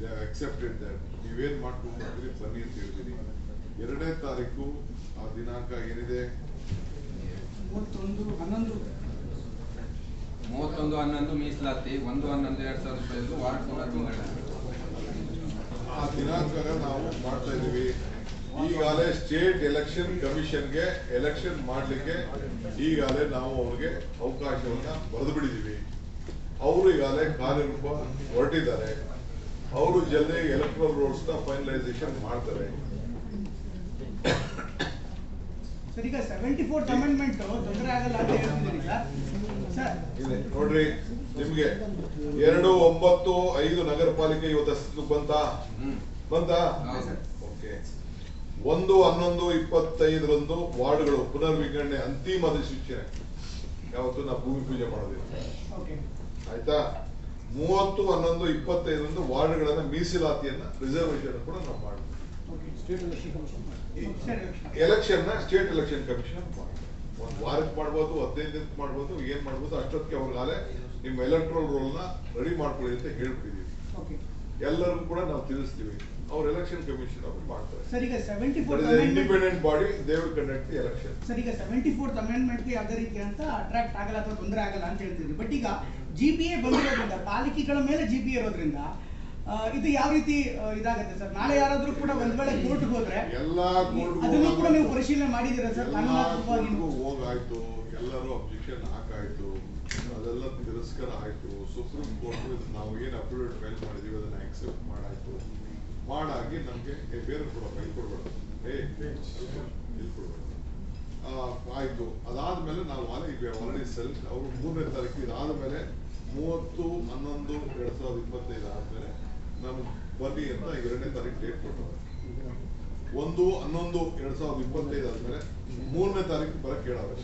ದೇ ಅಕ್ಸೆಪ್ಟೆಡ್ ದಟ್ ನೀವೇನ್ ಮಾಡ್ಕೊಂಡು ಬನ್ನಿ ಅಂತ ಹೇಳ್ತೀನಿ. ಎರಡನೇ ತಾರೀಕು ಆ ದಿನಾಂಕ ಏನಿದೆ? ಮೂವತ್ತೊಂದು ಹನ್ನೊಂದು. ಮೂವತ್ತೊಂದು ಹನ್ನೊಂದು ಮೀಸಲಾತಿ ಒಂದು ಹನ್ನೊಂದು ಎರಡ್ ಸಾವಿರದ ರೂಪಾಯಿ ವಾರ್ಡ್ ಕೂಡ ತಿಂಗಳ. ಆ ನಾವು ಮಾಡ್ತಾ ಇದೀವಿ ಈಗಾಗಲೇ ಸ್ಟೇಟ್ ಎಲೆಕ್ಷನ್ ಕಮಿಷನ್ಗೆ ಎಲೆಕ್ಷನ್ ಮಾಡಲಿಕ್ಕೆ ಈಗಾಗಲೇ ನಾವು ಅವ್ರಿಗೆ ಅವಕಾಶವನ್ನ ಬರೆದು ಬಿಡಿದೀವಿ ಅವರು ಈಗಾಗಲೇ ಕಾರ್ಯರೂಪ ಹೊರಟಿದ್ದಾರೆ. ಅವರು ಜಲ್ದಿ ಎಲೆಕ್ಟ್ರಲ್ ರೋಡ್ಸ್ನ ನ ಫೈನಲೈಸೇಷನ್ ಮಾಡ್ತಾರೆ. ಸರ್ ಈಗ ಸೆವೆಂಟಿ ಫೋರ್ತ್ ಅಮೆಂಡ್ಮೆಂಟ್ ತೊಂದರೆ ಆಗಲ್ಲ ಅಂತ ಹೇಳ್ತಿದ್ದೀರಿ ಸರ್ ಸರ್. ಇದೆ. ನೋಡ್ರಿ ನಿಮ್ಗೆ ಎರಡು ಒಂಬತ್ತು ಐದು ನಗರ ಪಾಲಿಕೆ ಇವತ್ತು ಅಸ್ತಿತ್ವಕ್ಕೆ ಬಂತಾ? ಬಂತಾ. ಓಕೆ. ಒಂದು ಹನ್ನೊಂದು ಇಪ್ಪತ್ತೈದರಂದು ವಾರ್ಡ್ಗಳು ಪುನರ್ವಿಂಗಡಣೆ ಅಂತಿಮ ಅಧಿಸೂಚನೆ. ಯಾವತ್ತು ನಾವು ಭೂಮಿ ಪೂಜೆ ಮಾಡೋದಿಲ್ಲ. ಓಕೆ. ಆಯ್ತಾ? ಮೂವತ್ತು ಹನ್ನೊಂದು ಇಪ್ಪತ್ತೈದರಂದು ವಾರ್ಡ್ಗಳನ್ನ ಮೀಸಲಾತಿಯನ್ನ ರಿಸರ್ವೇಶನ್ ಕೂಡ ನಾವು ಮಾಡ್ತೀವಿ. ಓಕೆ. ಸ್ಟೇಟ್ ಎಲೆಕ್ಷನ್ನ ಸ್ಟೇಟ್ ಎಲೆಕ್ಷನ್ ಕಮಿಷನ್ ಒಂದ್ ವಾರಕ್ಕೆ ಮಾಡ್ಬೋದು ಹದಿನೈದು ದಿನಕ್ಕೆ ಮಾಡ್ಬೋದು ಏನ್ ಮಾಡ್ಬೋದು ಅಷ್ಟೊತ್ತಿಗೆ ಅವ್ರಿಗಾಲೆ ನಿಮ್ಮ ಎಲೆಕ್ಟ್ರಲ್ ರೋಲ್ನ ರೆಡಿ ಮಾಡ್ಕೊಳ್ಳಿ ಅಂತ ಹೇಳ್ಬಿಟ್ಟಿದೀವಿ. ಓಕೆ ಎಲ್ಲರಿಗೂ ಕೂಡ ನಾವು ತಿಳಿಸ್ತೀವಿ. ಅವ್ರ ಎಲೆಕ್ಷನ್ ಕಮಿಷನ್ ಅವರು ಮಾಡ್ತಾರೆ. ಸರ್ ಈಗ seventy fourth independent body they will conduct the election sir ಈಗ ಸೆವೆಂಟಿ ಫೋರ್ತ್ ಅಮೆಂಡ್ಮೆಂಟ್ಗೆ ಯಾವುದೇ ರೀತಿ ಅಂತ ಅಟ್ರಾಕ್ಟ್ ಆಗಲ್ಲ ಅಥವಾ ತೊಂದರೆ ಆಗಲ್ಲ ಅಂತ ಹೇಳ್ತಿದ್ರು ಬಟ್ ಈಗ ಜಿ ಪಿ ಎ ಬಂದಿರೋದ್ರಿಂದ ಪಾಲಿಕೆಗಳ ಮೇಲೆ ಜಿ ಪಿ ಇರೋದ್ರಿಂದ ಇದು ಯಾವ ರೀತಿ ಇದಾಗುತ್ತೆ ಸರ್? ನಾಳೆ ಯಾರಾದ್ರೂ ಕೂಡ ಒಂದ್ ವೇಳೆ ಕೋರ್ಟ್ ಹೋದ್ರೆ ಎಲ್ಲಾ ಅದನ್ನು ಕೂಡ ನೀವು ಪರಿಶೀಲನೆ ಮಾಡಿದೀರಾ ಸರ್? ಹೋಗಾಯ್ತು ಎಲ್ಲರೂ ಅಬ್ಜೆಕ್ಷನ್ ಹಾಕಾಯ್ತು. ಅದೆಲ್ಲ ತಿರಸ್ಕಾರ ಆಯ್ತು. ಸುಪ್ರೀಂ ಕೋರ್ಟ್ ನಾವು ಏನ್ ಅಫಿಡವಿಟ್ ಫೈಲ್ ಮಾಡಿದೀವಿ ಅದನ್ನ ಆಕ್ಸೆಪ್ಟ್ ಮಾಡಾಯ್ತು. ಮಾಡಾಗಿ ನಮ್ಗೆ ಬೇರೆ ಕೂಡ ಫೈಲ್ ಕೊಡ್ಬೇಡ. ಏ ಇಲ್ಲಿ ಕೊಡ್ಬೇಡ. ಆಯ್ತು. ಅದಾದ್ಮೇಲೆ ನಾವು ಈಗ ಆಲ್ರೆಡಿ ಸೆಲ್ ಅವರು ಮೂರನೇ ತಾರೀಕು ಇದಾದ್ಮೇಲೆ ಮೂವತ್ತು ಹನ್ನೊಂದು ಎರಡ್ ಸಾವಿರದ ಇಪ್ಪತ್ತೈದು ಆದ್ಮೇಲೆ ನಮ್ಗೆ ಬನ್ನಿ ಅಂತ ಎರಡನೇ ತಾರೀಕು ಡೇಟ್ ಕೊಟ್ಟವ್ರೆ ಒಂದು, ಹನ್ನೊಂದು, ಎರಡ್ ಸಾವಿರದ ಇಪ್ಪತ್ತೈದು ಆದ್ಮೇಲೆ ಮೂರನೇ ತಾರೀಕು ಬರಕ್ ಹೇಳವ್ರೆ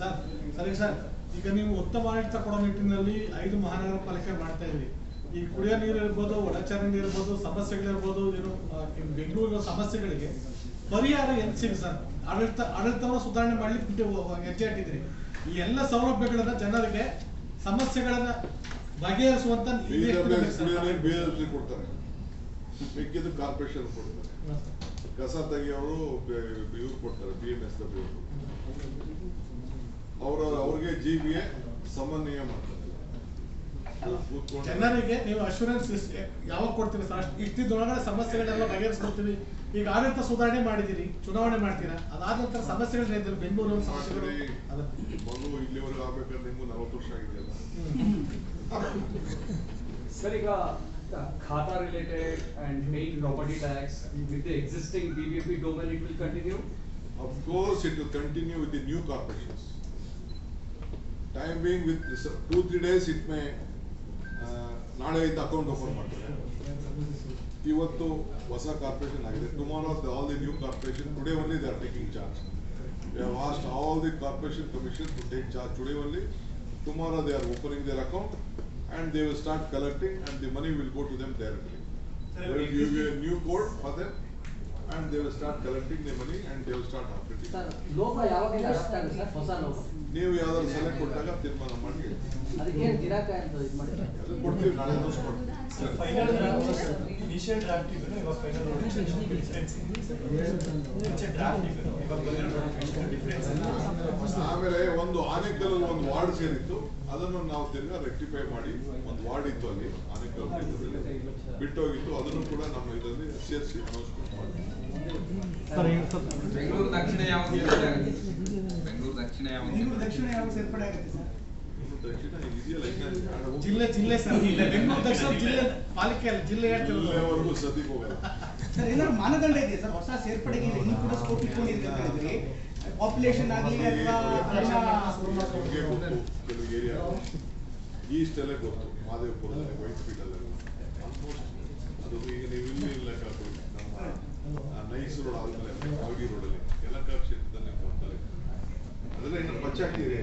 ಸರ್, ಸರಿ ಈಗ ನೀವು ಉತ್ತಮ ಆಡಳಿತ ಕೊಡೋ ನಿಟ್ಟಿನಲ್ಲಿ ಐದು ಮಹಾನಗರ ಪಾಲಿಕೆ ಮಾಡ್ತಾ ಇದ್ರಿ ಈ ಕುಡಿಯೋ ನೀರು ಇರ್ಬೋದು ಒಳಚರಂಡಿ ಇರ್ಬೋದು ಸಮಸ್ಯೆಗಳಿರ್ಬೋದು ಏನು ಬೆಂಗಳೂರಿನ ಸಮಸ್ಯೆಗಳಿಗೆ ಪರಿಹಾರ ಎಲ್ಲಿ ಸಿಗ ಸರ್? ಆಡಳಿತ, ಆಡಳಿತವನ್ನು ಸುಧಾರಣೆ ಮಾಡ್ಲಿಕ್ಕೆ ಹೆಜ್ಜೆ ಇಟ್ಟಿದ್ರಿ ಈ ಎಲ್ಲ ಸೌಲಭ್ಯಗಳನ್ನ ಜನರಿಗೆ, ಸಮಸ್ಯೆಗಳನ್ನ ಬಗೆಹರಿಸುವಂತ ನೀರು ಕೊಡ್ತಾರೆ. ಮಿಕ್ಕಿದ್ದು ಕಾರ್ಪೊರೇಷನ್ ಕೊಡ್ತಾರೆ. ಕಸ ತೆಗಿಯೋರು ಇವ್ರು ಕೊಡ್ತಾರೆ ಬಿ ಎಂ ಎಸ್ ಡಬ್ಲ್ಯೂ ಅವರು. ಅವ್ರಿಗೆ ಜಿ ಬಿ ಎ ಸಮನ್ವಯ ಮಾಡ್ತಾರೆ. ಜನರಿಗೆ ನೀವು ಅಶ್ಯೂರೆನ್ಸ್ ಯಾವಾಗ ಕೊಡ್ತೀರಿ ಸರ್ ಇಷ್ಟಿದ್ದೊಳಗಡೆ ಸಮಸ್ಯೆಗಳೆಲ್ಲ ಬಗೆಹರಿಸ್ಕೊಡ್ತೀವಿ. ಈಗ ಆಡಳಿತ ಸುಧಾರಣೆ ಮಾಡಿದಿರಿ ಚುನಾವಣೆ ಮಾಡ್ತೀರಾ? ಅದಾದ ನಂತರ ಸಮಸ್ಯೆಗಳು ಏನಿದೆ ಬೆಂಗಳೂರು ಸಮಸ್ಯೆಗಳು ಮಗು ಇಲ್ಲಿವರೆಗೂ ಆಗ್ಬೇಕಾದ್ರೆ ನಿಮ್ಗೂ ನಲವತ್ತು ವರ್ಷ ಆಗಿದೆಯಲ್ಲ ಸರ್ ಈಗ khata related and paying property tax with the existing BBMP domain it will continue Of course, it will continue with the new corporations. Time being with this, uh, two, three days it may, uh, ನಾಳೆ ಇದು account open ಮಾಡ್ತಾರೆ. ಇವತ್ತು ಹೊಸ corporation ಆಗಿದೆ. Tomorrow all the new corporation today only they are taking charge we have asked all the corporation commission to take charge today only tomorrow they are opening their account And they will start collecting and the money will go to them directly They will give you a new code for them and they will start collecting the money and they will start operating. Sir ಲೋಪ ಯಾವಾಗಿಂದ adapt ಆಗುತ್ತೆ sir ಹೊಸ ಲೋಪ ನೀವು ಯಾವ್ದಾದ್ರು ಸಲಹೆ ಕೊಟ್ಟಾಗ ತೀರ್ಮಾನ ಮಾಡಿ ಅದಕ್ಕೆ ದಿನಾಂಕ ಅಂತ ಇದು ಮಾಡಿದ್ರೆ ಅದು ಕೊಡ್ತೀವಿ ನಾಳೆ ತೋರಿಸ್ಕೊಡ್ತೀವಿ ಫೈನಲ್ ಇನಿಷಿಯಲ್ ಡ್ರಾಫ್ಟ್ ಇದ್ರು ಇವಾಗ ಫೈನಲ್ ಡಿಫರೆನ್ಸ್ ಡ್ರಾಫ್ಟ್ ಇದ್ರು ಇವಾಗ ಬಂದಿರೋ ನೋಟಿಫಿಕೇಶನ್ ಡಿಫರೆನ್ಸ್ ಆಮೇಲೆ ಒಂದು ಆನೆಕಲ್ ಒಂದು ವಾರ್ಡ್ ಸೇರಿತ್ತು. ಅದನ್ನು ನಾವು ತಿರ್ಗಾ ರೆಕ್ಟಿಫೈ ಮಾಡಿ ಒಂದು ವಾರ್ಡ್ ಇತ್ತು ಅಲ್ಲಿ ಆನೆಕಲ್. ಬಿಟ್ಟೋಗಿತ್ತು. ಅದನ್ನು ಕೂಡ ನಮ್ಮ ಇದರಲ್ಲಿ ಸೇರಿಸಿ ಅನೌನ್ಸ್ಮೆಂಟ್ ಮಾಡಿ. ಬೆಂಗಳೂರು ದಕ್ಷಿಣ ಯಾವ ಸೇರ್ಪಡೆ ಆಗುತ್ತೆ? ಬೆಂಗಳೂರು ದಕ್ಷಿಣ ಯಾವ ಬೆಂಗಳೂರು ಸೇರ್ಪಡೆ ದಕ್ಷಿಣ ಯಾವಾಗ ಸೇರ್ಪಡೆ ಆಗುತ್ತೆ? ಜಿಲ್ಲೆ ಜಿಲ್ಲೆ ಸರ್ ಬೆಂಗಳೂರು ದಕ್ಷಿಣ ಜಿಲ್ಲೆ ಪಾಲಿಕೆ ಅಲ್ಲ ಜಿಲ್ಲೆ ಹೇಳ್ತಿರೋದು. ಸದ್ಯಕ್ಕೆ ಹೋಗಲ್ಲ. ಸರ್ ಏನಾದ್ರು ಮಾನದಂಡ ಇದೆ ಸರ್ ಹೊಸ ಸೇರ್ಪಡೆಗೆ ಇನ್ನೂ ಕೂಡ ಸ್ಕೋಪ್ ಇಟ್ಕೊಂಡಿದೆ ಪಾಪ್ಯುಲೇಷನ್ ಆಗಲಿ ಕೆಲವು ಏರಿಯಾ ಈಸ್ಟ್ ಅಲ್ಲೇ ಗೊತ್ತು. ಮಾದೇವಪುರದಲ್ಲಿ ವೈಟ್ ಫೀಲ್ಡ್ ಅಲ್ಲ ಅದು ಈಗ ನೀವು ಇಲ್ಲಿ ಲೆಕ್ಕ ಹಾಕೊಳ್ಳಿ ನಮ್ಮ ನೈಸ್ ರೋಡ್ ಆದ್ಮೇಲೆ ಕಾವಗಿ ರೋಡಲ್ಲಿ ಯಲಹಂಕ ಕ್ಷೇತ್ರದಲ್ಲಿ ಅದೆಲ್ಲ ಇನ್ನು panchayat area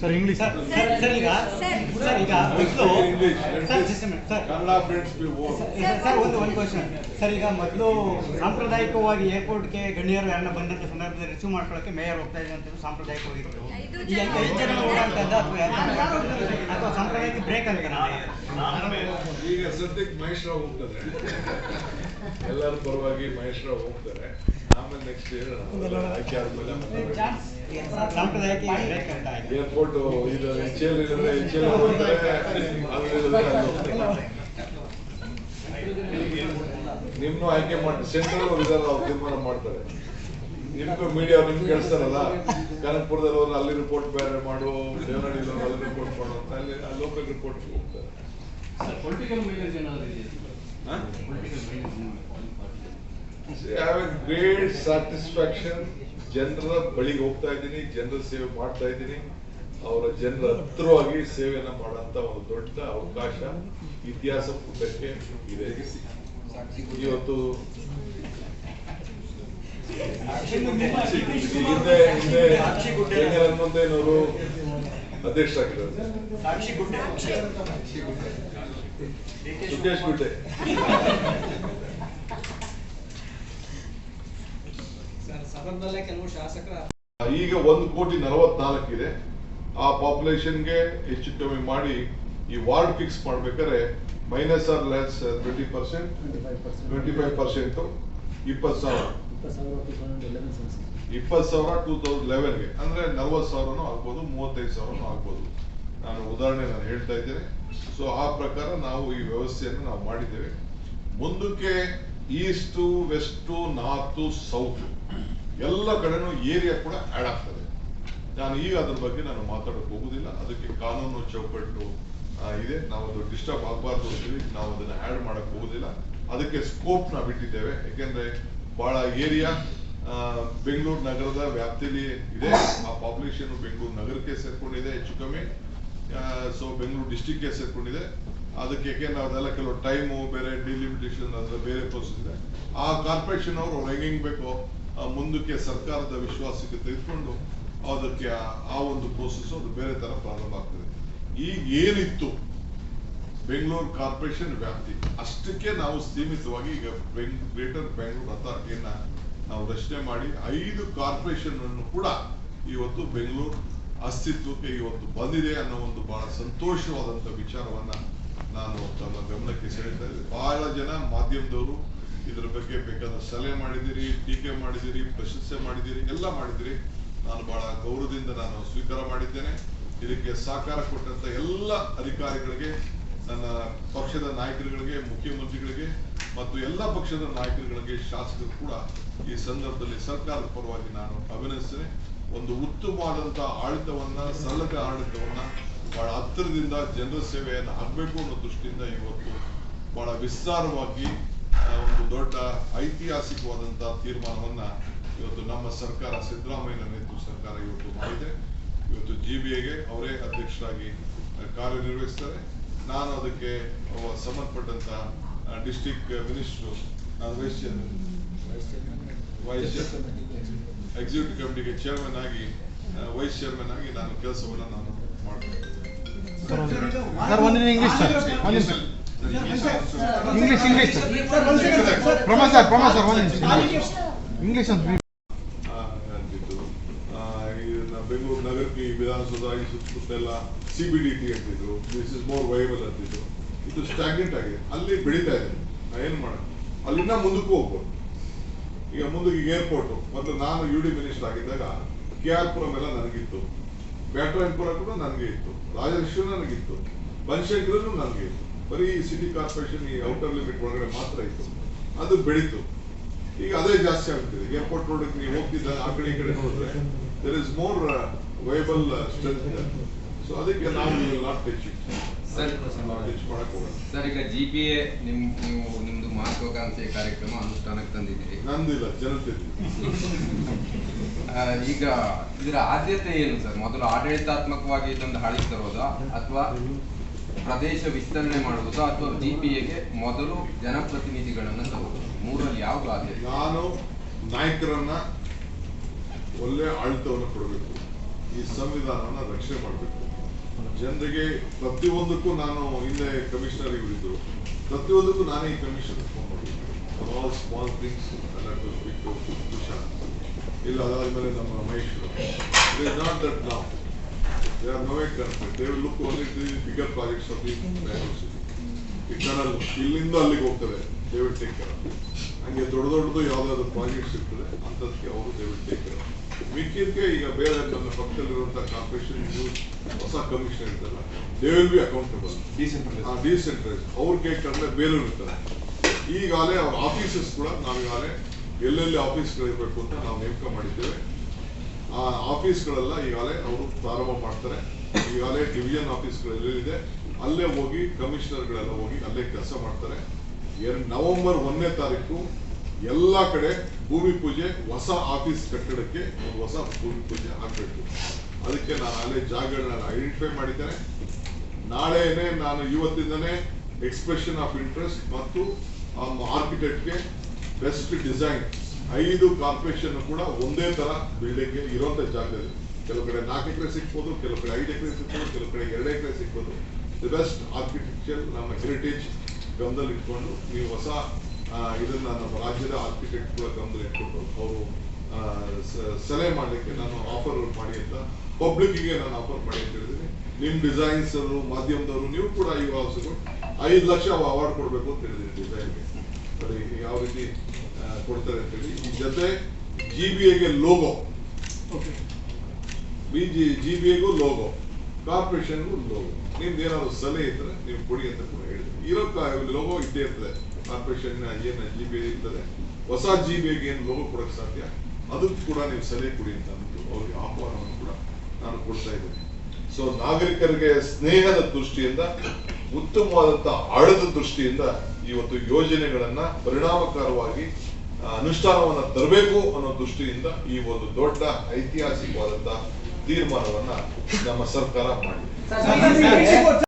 sir English sir sir ಈಗ ಸರ್ ಈಗ ಮೊದಲು sir system sir Kannada friends B sir ಒಂದು ಒಂದು ಕ್ವಶನ್ ಸರ್ ಈಗ ಮೊದಲು ಸಾಂಪ್ರದಾಯಿಕವಾಗಿ ಏರ್ಪೋರ್ಟ್ಗೆ ಗಣ್ಯರು ಯಾರನ್ನ ಬಂದಂತ ಸಂದರ್ಭದಲ್ಲಿ ರಿಸೀವ್ ಮಾಡ್ಕೊಳಕ್ಕೆ ಮೇಯರ್ ಹೋಗ್ತಾ ಇದೆ ಅಂತ ಸಾಂಪ್ರದಾಯಿಕವಾಗಿತ್ತು ಈಗ ಐದು ಜನ ಓಡಾಡ್ತದ ಅಥವಾ ಸಾಂಪ್ರದಾಯಿಕ ಬ್ರೇಕ್ ಅಂತ ಈಗ ಸದ್ಯಕ್ಕೆ ಮಹೇಶ್ ರಾವ್ ಹೋಗ್ತಾರೆ. ಎಲ್ಲರ ಪರವಾಗಿ ಮಹೇಶ್ ರಾವ್ ಹೋಗ್ತಾರೆ. ಆಮೇಲೆ ನೆಕ್ಸ್ಟ್ ಆಯ್ಕೆ ಆದ್ಮೇಲೆ ಏರ್ಪೋರ್ಟ್ ಇದು ಎಚ್ ಎಲ್ ಇಲ್ಲದ್ರೆ ಎಚ್ ಎಲ್ ನಿಮ್ನು ಆಯ್ಕೆ ಮಾಡಿ ಸೆಂಟ್ರಲ್ ಇದಾರೆ ಅವ್ರು ತೀರ್ಮಾನ ಮಾಡ್ತಾರೆ. ನಿಮ್ಗೂ ಮೀಡಿಯಾ ನಿಮ್ಗೆ ಕೇಳಿಸ್ತಾರಲ್ಲ ಕನಕಪುರದಲ್ಲಿ ಹೋದ್ರೆ ಅಲ್ಲಿ ರಿಪೋರ್ಟ್ ಬೇರೆ ಮಾಡು ದೇವನಹಳ್ಳಿ ಅಲ್ಲಿ ರಿಪೋರ್ಟ್ ಮಾಡು ಅಂತ ಅಲ್ಲಿ ಲೋಕಲ್ ರಿಪೋರ್ಟ್ ಹೋಗ್ತಾರೆ. ಸ್ಯಾಟಿಸ್ಫ್ಯಾಕ್ಷನ್ ಏನಾದ್ರು ಇದೆಯಾ? ಹಾ? ಜನರ ಬಳಿಗೆ ಹೋಗ್ತಾ ಇದ್ದೀನಿ ಜನರ ಸೇವೆ ಮಾಡ್ತಾ ಇದ್ದೀನಿ. ಅವರ ಜನರ ಹತ್ರವಾಗಿ ಸೇವೆಯನ್ನ ಮಾಡಂತ ಒಂದು ದೊಡ್ಡ ಅವಕಾಶ ಇತಿಹಾಸ ಪುಟಕ್ಕೆ ಇದೆ. ಇವತ್ತು ಹಿಂದೆ ಅಧ್ಯಕ್ಷರಾಗಿದ್ದಾರೆ. ಸುಖೇಶ್ ಗುಡ್ಡೆ. ಕೆಲವು ಶಾಸಕರ ಈಗ ಒಂದು ಕೋಟಿ ನಲವತ್ನಾಲ್ಕು ಇದೆ ಆ ಪಾಪ್ಯುಲೇಷನ್ಗೆ ಹೆಚ್ಚು ಕಮ್ಮಿ ಮಾಡಿ ಈ ವಾರ್ಡ್ ಫಿಕ್ಸ್ ಮಾಡ್ಬೇಕಾದ್ರೆ minus or less twenty percent, twenty five percent, ಇಪ್ಪತ್ತು ಸಾವಿರ. ಇಪ್ಪತ್ತು ಸಾವಿರ ಟೂ ತೌಸಂಡ್ ಲೆವೆನ್ಗೆ ಅಂದ್ರೆ ನಲ್ವತ್ತು ಸಾವಿರನೂ ಆಗ್ಬೋದು, ಮೂವತ್ತೈದು ಸಾವಿರನೂ ಆಗ್ಬೋದು. ನಾನು ಉದಾಹರಣೆ ನಾನು ಹೇಳ್ತಾ ಇದ್ದೇನೆ. ಸೊ ಆ ಪ್ರಕಾರ ನಾವು ಈ ವ್ಯವಸ್ಥೆಯನ್ನು ನಾವು ಮಾಡಿದ್ದೇವೆ. ಮುಂದಕ್ಕೆ ಈಸ್ಟು, ವೆಸ್ಟು, ನಾರ್ತು, ಸೌತ್. ಎಲ್ಲ ಕಡೆನೂ ಏರಿಯಾ ಕೂಡ ಆಡ್ ಆಗ್ತದೆ. ನಾನು ಈಗ ಅದ್ರ ಬಗ್ಗೆ ನಾನು ಮಾತಾಡಕ್ ಹೋಗುದಿಲ್ಲ. ಅದಕ್ಕೆ ಕಾನೂನು ಚೌಕಟ್ಟು ಇದೆ. ನಾವು ಅದು ಡಿಸ್ಟರ್ಬ್ ಆಗಬಾರ್ದು ಅಂತೇಳಿ ನಾವು ಅದನ್ನ ಆ್ಯಡ್ ಮಾಡಕ್ ಹೋಗುದಿಲ್ಲ. ಅದಕ್ಕೆ ಸ್ಕೋಪ್ ನಾವು ಇಟ್ಟಿದ್ದೇವೆ. ಯಾಕೆಂದ್ರೆ ಬಹಳ ಏರಿಯಾ ಬೆಂಗಳೂರು ನಗರದ ವ್ಯಾಪ್ತಿಯಲ್ಲಿ ಇದೆ. ಆ ಪಾಪ್ಯುಲೇಷನ್ ಬೆಂಗಳೂರು ನಗರಕ್ಕೆ ಸೇರ್ಕೊಂಡಿದೆ, ಹೆಚ್ಚು ಕಮ್ಮಿ. ಸೊ ಬೆಂಗಳೂರು ಡಿಸ್ಟಿಕ್ಗೆ ಸೇರ್ಕೊಂಡಿದೆ. ಅದಕ್ಕೆ ಯಾಕೆಂದ್ರೆ ಅದೆಲ್ಲ ಕೆಲವು ಟೈಮು ಬೇರೆ ಡಿಲಿಮಿಟೇಷನ್ ಅದರ ಬೇರೆ ಪ್ರೋಸೆಸ್ ಇದೆ. ಆ ಕಾರ್ಪೊರೇಷನ್ ಅವರು ಅವ್ರು ಹೆಂಗೆ ಬೇಕೋ ಮುಂದಕ್ಕೆ ಸರ್ಕಾರದ ವಿಶ್ವಾಸಕ್ಕೆ ತೆಗೆದುಕೊಂಡು ಅದಕ್ಕೆ ಆ- ಒಂದು ಪ್ರೋಸೆಸ್ ಅದು ಬೇರೆ ತರ ಪ್ರಾರಂಭ ಆಗ್ತದೆ. ಈಗ ಏನಿತ್ತು? ಬೆಂಗಳೂರು ಕಾರ್ಪೊರೇಷನ್ ವ್ಯಾಪ್ತಿ. ಅಷ್ಟಕ್ಕೆ ನಾವು ಸೀಮಿತವಾಗಿ ಈಗ ಗ್ರೇಟರ್ ಬೆಂಗಳೂರು ಅಥಾರಿಟಿಯನ್ನ ನಾವು ರಚನೆ ಮಾಡಿ ಐದು ಕಾರ್ಪೊರೇಷನ್ ಅನ್ನು ಕೂಡ ಇವತ್ತು ಬೆಂಗಳೂರು ಅಸ್ತಿತ್ವಕ್ಕೆ ಇವತ್ತು ಬಂದಿದೆ ಅನ್ನೋ ಒಂದು ಬಹಳ ಸಂತೋಷವಾದಂತ ವಿಚಾರವನ್ನ ನಾನು ತಮ್ಮ ಗಮನಕ್ಕೆ ಸೆಳೆತಾ ಇದ್ದೆ ಬಹಳ ಜನ ಮಾಧ್ಯಮದವರು ಇದರ ಬಗ್ಗೆ ಬೇಕಾದ ಸಲಹೆ ಮಾಡಿದಿರಿ, ಟೀಕೆ ಮಾಡಿದಿರಿ, ಪ್ರಶಂಸೆ ಮಾಡಿದಿರಿ, ಎಲ್ಲ ಮಾಡಿದಿರಿ. ನಾನು ಬಹಳ ಗೌರವದಿಂದ ನಾನು ಸ್ವೀಕಾರ ಮಾಡಿದ್ದೇನೆ. ಇದಕ್ಕೆ ಸಹಕಾರ ಕೊಟ್ಟಂತ ಎಲ್ಲ ಅಧಿಕಾರಿಗಳಿಗೆ, ನನ್ನ ಪಕ್ಷದ ನಾಯಕರುಗಳಿಗೆ, ಮುಖ್ಯಮಂತ್ರಿಗಳಿಗೆ ಮತ್ತು ಎಲ್ಲ ಪಕ್ಷದ ನಾಯಕರುಗಳಿಗೆ, ಶಾಸಕರು ಕೂಡ ಈ ಸಂದರ್ಭದಲ್ಲಿ ಸರ್ಕಾರದ ಪರವಾಗಿ ನಾನು ಅಭಿನಂದಿಸ್ತೇನೆ. ಒಂದು ಉತ್ತಮವಾದಂತ ಆಡಳಿತವನ್ನ ಸಲ್ಲದ ಆಡಳಿತವನ್ನ ಬಹಳ ಹತ್ತಿರದಿಂದ ಜನರ ಸೇವೆಯನ್ನು ಆಗ್ಬೇಕು ಅನ್ನೋ ದೃಷ್ಟಿಯಿಂದ ಇವತ್ತು ಬಹಳ ವಿಸ್ತಾರವಾಗಿ ಒಂದು ದೊಡ್ಡ ಐತಿಹಾಸಿಕವಾದಂತಹ ತೀರ್ಮಾನವನ್ನ ಇವತ್ತು ನಮ್ಮ ಸರ್ಕಾರ ಸಿದ್ದರಾಮಯ್ಯ ನೇತೃತ್ವ ಸರ್ಕಾರ ಇವತ್ತು ಮಾಡಿದೆ. ಇವತ್ತು ಜಿ ಬಿ ಎಗೆ ಅವರೇ ಅಧ್ಯಕ್ಷರಾಗಿ ಕಾರ್ಯನಿರ್ವಹಿಸ್ತಾರೆ. ನಾನು ಅದಕ್ಕೆ ಸಂಬಂಧಪಟ್ಟಂತ ಡಿಸ್ಟಿಕ್ ಮಿನಿಸ್ಟರ್ ನಾನು ವೈಸ್ ಚೇರ್ಮನ್ ವೈಸ್ ಎಕ್ಸಿಕ್ಯೂಟಿವ್ ಕಮಿಟಿಗೆ ಚೇರ್ಮನ್ ಆಗಿ ವೈಸ್ ಚೇರ್ಮನ್ ಆಗಿ ನಾನು ಕೆಲಸವನ್ನ ನಾನು ಮಾಡ್ತೇನೆ. English English Pramod sir Pramod sir ಒಂದು ಇಂಗ್ಲಿಷ್ ಅಂತ ಬೆಂಗಳೂರು ನಗರಕ್ಕೆ ವಿಧಾನಸೌಧ ಈ ಸುತ್ತಮುತ್ತೆಲ್ಲ ಸಿ ಬಿ ಡಿ ಟಿ ಅಂತಿದ್ರು ದಿಸ್ ಇಸ್ ಮೋರ್ ವೈಬಲ್ ಅಂತಿದ್ರು ಇದು ಸ್ಟಾಗ್ನೆಂಟ್ ಆಗಿದೆ ಅಲ್ಲಿ ಬೆಳೀತಾ ಇದೆ. ನಾ ಏನ್ ಮಾಡ ಅಲ್ಲಿಂದ ಮುಂದಕ್ಕೂ ಹೋಗ್ಬೋದು. ಈಗ ಮುಂದಕ್ಕೆ ಈಗ ಏರ್ಪೋರ್ಟ್ ಮತ್ತೆ ನಾನು ಯು ಡಿ ಮಿನಿಸ್ಟರ್ ಆಗಿದ್ದಾಗ ಕೆ ಆರ್ ಪುರಂ ಎಲ್ಲ ನನಗಿತ್ತು ಬ್ಯಾಟ್ರಾಯನ್ಪುರ ಕೂಡ ನನಗೆ ಇತ್ತು. ರಾಜಲಕ್ಷ್ಮಿ ನನಗಿತ್ತು. ಬನಶಂಕರನು ನನಗೆ ಇತ್ತು. ಬರೀ ಸಿಟಿ ಕಾರ್ಪೊರೇಷನ್ ಈ ಔಟರ್ ಲಿಮಿಟ್ ಒಳಗಡೆ ಮಾತ್ರ ಇತ್ತು. ಅದು ಬೆಳೀತು. ಈಗ ಅದೇ ಜಾಸ್ತಿ ಆಗ್ತಿದೆ ಏರ್ಪೋರ್ಟ್ ರೋಡ್ ನೀವು ಹೋಗ್ತಿದ್ದ ಆ ಕಡೆ ಈ ಕಡೆ ನೋಡಿದ್ರೆ there is more viable strength so ಅದಕ್ಕೆ ನಾವು ನಾಟ್ ಟಚ್ ಸರ್ ಈಗ ಜಿ ಪಿ ಎ ನಿಮ್ ನೀವು ನಿಮ್ದು ಮಹತ್ವಾಕಾಂಕ್ಷೆ ಕಾರ್ಯಕ್ರಮ ಅನುಷ್ಠಾನಕ್ಕೆ ತಂದಿದ್ದೀರಿ. ನಂದಿಲ್ಲ ಜನತೆ ಈಗ ಇದರ ಆದ್ಯತೆ ಏನು ಸರ್? ಮೊದಲು ಆಡಳಿತಾತ್ಮಕವಾಗಿ ಇದೊಂದು ಹಾಳಿ ತರೋದಾ ಅಥವಾ ಪ್ರದೇಶ ವಿಸ್ತರಣೆ ಮಾಡುವುದಾ ಅಥವಾ ಡಿಪಿಎಗೆ ಮೊದಲು ಜನಪ್ರತಿನಿಧಿಗಳನ್ನು ತರುವುದು? ಮೂರಲ್ಲಿ ಯಾವುದು ನಾನು ನಾಯಕರನ್ನ ಒಳ್ಳೆ ಆಡಳಿತವನ್ನು ಕೊಡಬೇಕು. ಈ ಸಂವಿಧಾನವನ್ನ ರಕ್ಷಣೆ ಮಾಡಬೇಕು. ಜನರಿಗೆ ಪ್ರತಿಯೊಂದಕ್ಕೂ ನಾನು ಹಿಂದೆ ಕಮಿಷನರ್ ಇದ್ರು ಪ್ರತಿಯೊಂದಕ್ಕೂ ನಾನೇ ಈ ಕಮಿಷನ್ ಫೋನ್ ಮಾಡಬೇಕು. ಆಲ್ ಸ್ಮಾಲ್ ಥಿಂಗ್ಸ್ ಇಲ್ಲ, ಅದಾದ್ಮೇಲೆ ನಮ್ಮ ಮಹೇಶ್ವರ ನಾಟ್ ದಟ್ ನಾವು no conflict they will look only the bigger projects of the Bangalore city ಈ ಟನಲ್ ಇಲ್ಲಿಂದ ಅಲ್ಲಿಗೆ ಹೋಗ್ತಾರೆ ದೇ ವಿಲ್ ಟೇಕ್ ಕೇರ್ ಹಂಗೆ ದೊಡ್ಡ ದೊಡ್ಡದು ಯಾವ್ದಾದ್ರು ಪ್ರಾಜೆಕ್ಟ್ಸ್ ಇರ್ತದೆ ಅಂತದಕ್ಕೆ ಅವರು ದೇ ವಿಲ್ ಟೇಕ್ ಕೇರ್ ಮಿಕ್ಕಿದ್ಕೆ ಈಗ ಬೇರೆ ನನ್ನ ಪಕ್ಕದಲ್ಲಿರುವಂತಹ ಕಾರ್ಪೊರೇಷನ್ ಹೊಸ ಕಮಿಷನ್ ಇರ್ತಲ್ಲ they will be accountable decentralise ಅವ್ರ ಕೈ ಕಂಡ್ರೆ ಬೇರೆ ಇರ್ತಾರೆ ಈಗಾಗಲೇ ಅವ್ರ ಆಫೀಸಸ್ ಕೂಡ ನಾವೀಗಾಗಲೇ ಎಲ್ಲೆಲ್ಲಿ ಆಫೀಸ್ಗಳಿರ್ಬೇಕು ಅಂತ ನಾವು ನೇಮಕ ಮಾಡಿದ್ದೇವೆ. ಆ ಆಫೀಸ್ಗಳೆಲ್ಲ ಈಗಾಗಲೇ ಅವರು ಪ್ರಾರಂಭ ಮಾಡ್ತಾರೆ. ಈಗಾಗಲೇ ಡಿವಿಷನ್ ಆಫೀಸ್ಗಳೆಲ್ಲಿದೆ ಅಲ್ಲೇ ಹೋಗಿ ಕಮಿಷನರ್ಗಳೆಲ್ಲ ಹೋಗಿ ಅಲ್ಲೇ ಕೆಲಸ ಮಾಡ್ತಾರೆ. ಎರಡು ನವೆಂಬರ್ ಒಂದನೇ ತಾರೀಕು ಎಲ್ಲ ಕಡೆ ಭೂಮಿ ಪೂಜೆ, ಹೊಸ ಆಫೀಸ್ ಕಟ್ಟಡಕ್ಕೆ ಒಂದು ಹೊಸ ಭೂಮಿ ಪೂಜೆ ಆಗಬೇಕು ಅದಕ್ಕೆ ನಾನು ಅಲ್ಲೇ ಜಾಗಗಳನ್ನ ಐಡೆಂಟಿಫೈ ಮಾಡಿದ್ದೇನೆ. ನಾಳೆನೆ ನಾನು ಇವತ್ತಿಂದನೇ ಎಕ್ಸ್ಪ್ರೆಷನ್ ಆಫ್ ಇಂಟ್ರೆಸ್ಟ್ ಮತ್ತು ಆರ್ಕಿಟೆಕ್ಟ್ಗೆ ಬೆಸ್ಟ್ ಡಿಸೈನ್ ಐದು ಕಾರ್ಪೊರೇಷನ್ ಕೂಡ ಒಂದೇ ತರ ಬಿಲ್ಡಿಂಗ್ ಇರುವಂತ ಜಾಗದಲ್ಲಿ. ಕೆಲವು ಕಡೆ ನಾಲ್ಕು ಎಕರೆ ಸಿಗ್ಬೋದು ಕೆಲವು ಕಡೆ ಐದು ಎಕರೆ ಸಿಗ್ಬೋದು ಕೆಲವು ಕಡೆ ಎರಡು ಎಕರೆ ಸಿಗ್ಬೋದು ದಿ ಬೆಸ್ಟ್ ಆರ್ಕಿಟೆಕ್ಚರ್ ನಮ್ಮ ಹೆರಿಟೇಜ್ ಗಮನದಲ್ಲಿ ಇಟ್ಕೊಂಡು ನೀವು ಹೊಸ ಇದನ್ನ ನಮ್ಮ ರಾಜ್ಯದ ಆರ್ಕಿಟೆಕ್ಟ್ ಕೂಡ ಗಮನದಲ್ಲಿ ಇಟ್ಕೊಂಡು ಅವರು ಸಲಹೆ ಮಾಡಲಿಕ್ಕೆ ನಾನು ಆಫರ್ ಮಾಡಿ ಅಂತ ಪಬ್ಲಿಕ್ಗೆ ನಾನು ಆಫರ್ ಮಾಡಿ ಅಂತ ಹೇಳಿದ್ದೀನಿ. ನಿಮ್ಮ ಡಿಸೈನ್ಸ್ ಮಾಧ್ಯಮದವರು, ನೀವು ಕೂಡ ಈ ವಾಸಗಳು ಐದು ಲಕ್ಷ ಅವಾರ್ಡ್ ಕೊಡಬೇಕು ಅಂತ ಹೇಳಿದ್ದೀನಿ ಡಿಸೈನ್ಗೆ ಯಾವ ರೀತಿ ಕೊಡ್ತಾರೆ ಅಂತ ಹೇಳಿ. ಈ ಜೊತೆ ಜಿ ಬಿ ಎಗೆ logo B G G B ಎಗೂ logo ಕಾರ್ಪೊರೇಷನ್ಗೂ ಲೋಗೋ ನಿಮ್ದು ಏನಾದ್ರು ಸಲಹೆ ಇದ್ರೆ ನೀವು ಕೊಡಿ ಅಂತ ಕೂಡ ಹೇಳಿದ್ರು. ಇರೋ ಲೋಗೋ ಇದ್ದೇ ಇರ್ತದೆ. ಕಾರ್ಪೊರೇಷನ್ ಏನು ಜಿ ಬಿ ಇರ್ತದೆ. ಹೊಸ ಜಿ ಬಿ ಏನು ಲೋಗೋ ಕೊಡಕ್ ಸಾಧ್ಯ? ಅದಕ್ಕೆ ಕೂಡ ನೀವು ಸಲಹೆ ಕೊಡಿ ಅಂತ ಅಂದ್ಬಿಟ್ಟು ಅವ್ರಿಗೆ ಆಹ್ವಾನವನ್ನು ಕೂಡ ನಾನು ಕೊಡ್ತಾ ಇದ್ದೇನೆ. ಸೊ ನಾಗರಿಕರಿಗೆ ಸ್ನೇಹದ ದೃಷ್ಟಿಯಿಂದ ಉತ್ತಮವಾದಂತಹ ಆಳದ ದೃಷ್ಟಿಯಿಂದ ಇವತ್ತು ಯೋಜನೆಗಳನ್ನ ಪರಿಣಾಮಕಾರವಾಗಿ ಅನುಷ್ಠಾನವನ್ನ ತರಬೇಕು ಅನ್ನೋ ದೃಷ್ಟಿಯಿಂದ ಈ ಒಂದು ದೊಡ್ಡ ಐತಿಹಾಸಿಕವಾದಂತಹ ತೀರ್ಮಾನವನ್ನ ನಮ್ಮ ಸರ್ಕಾರ ಮಾಡಿದೆ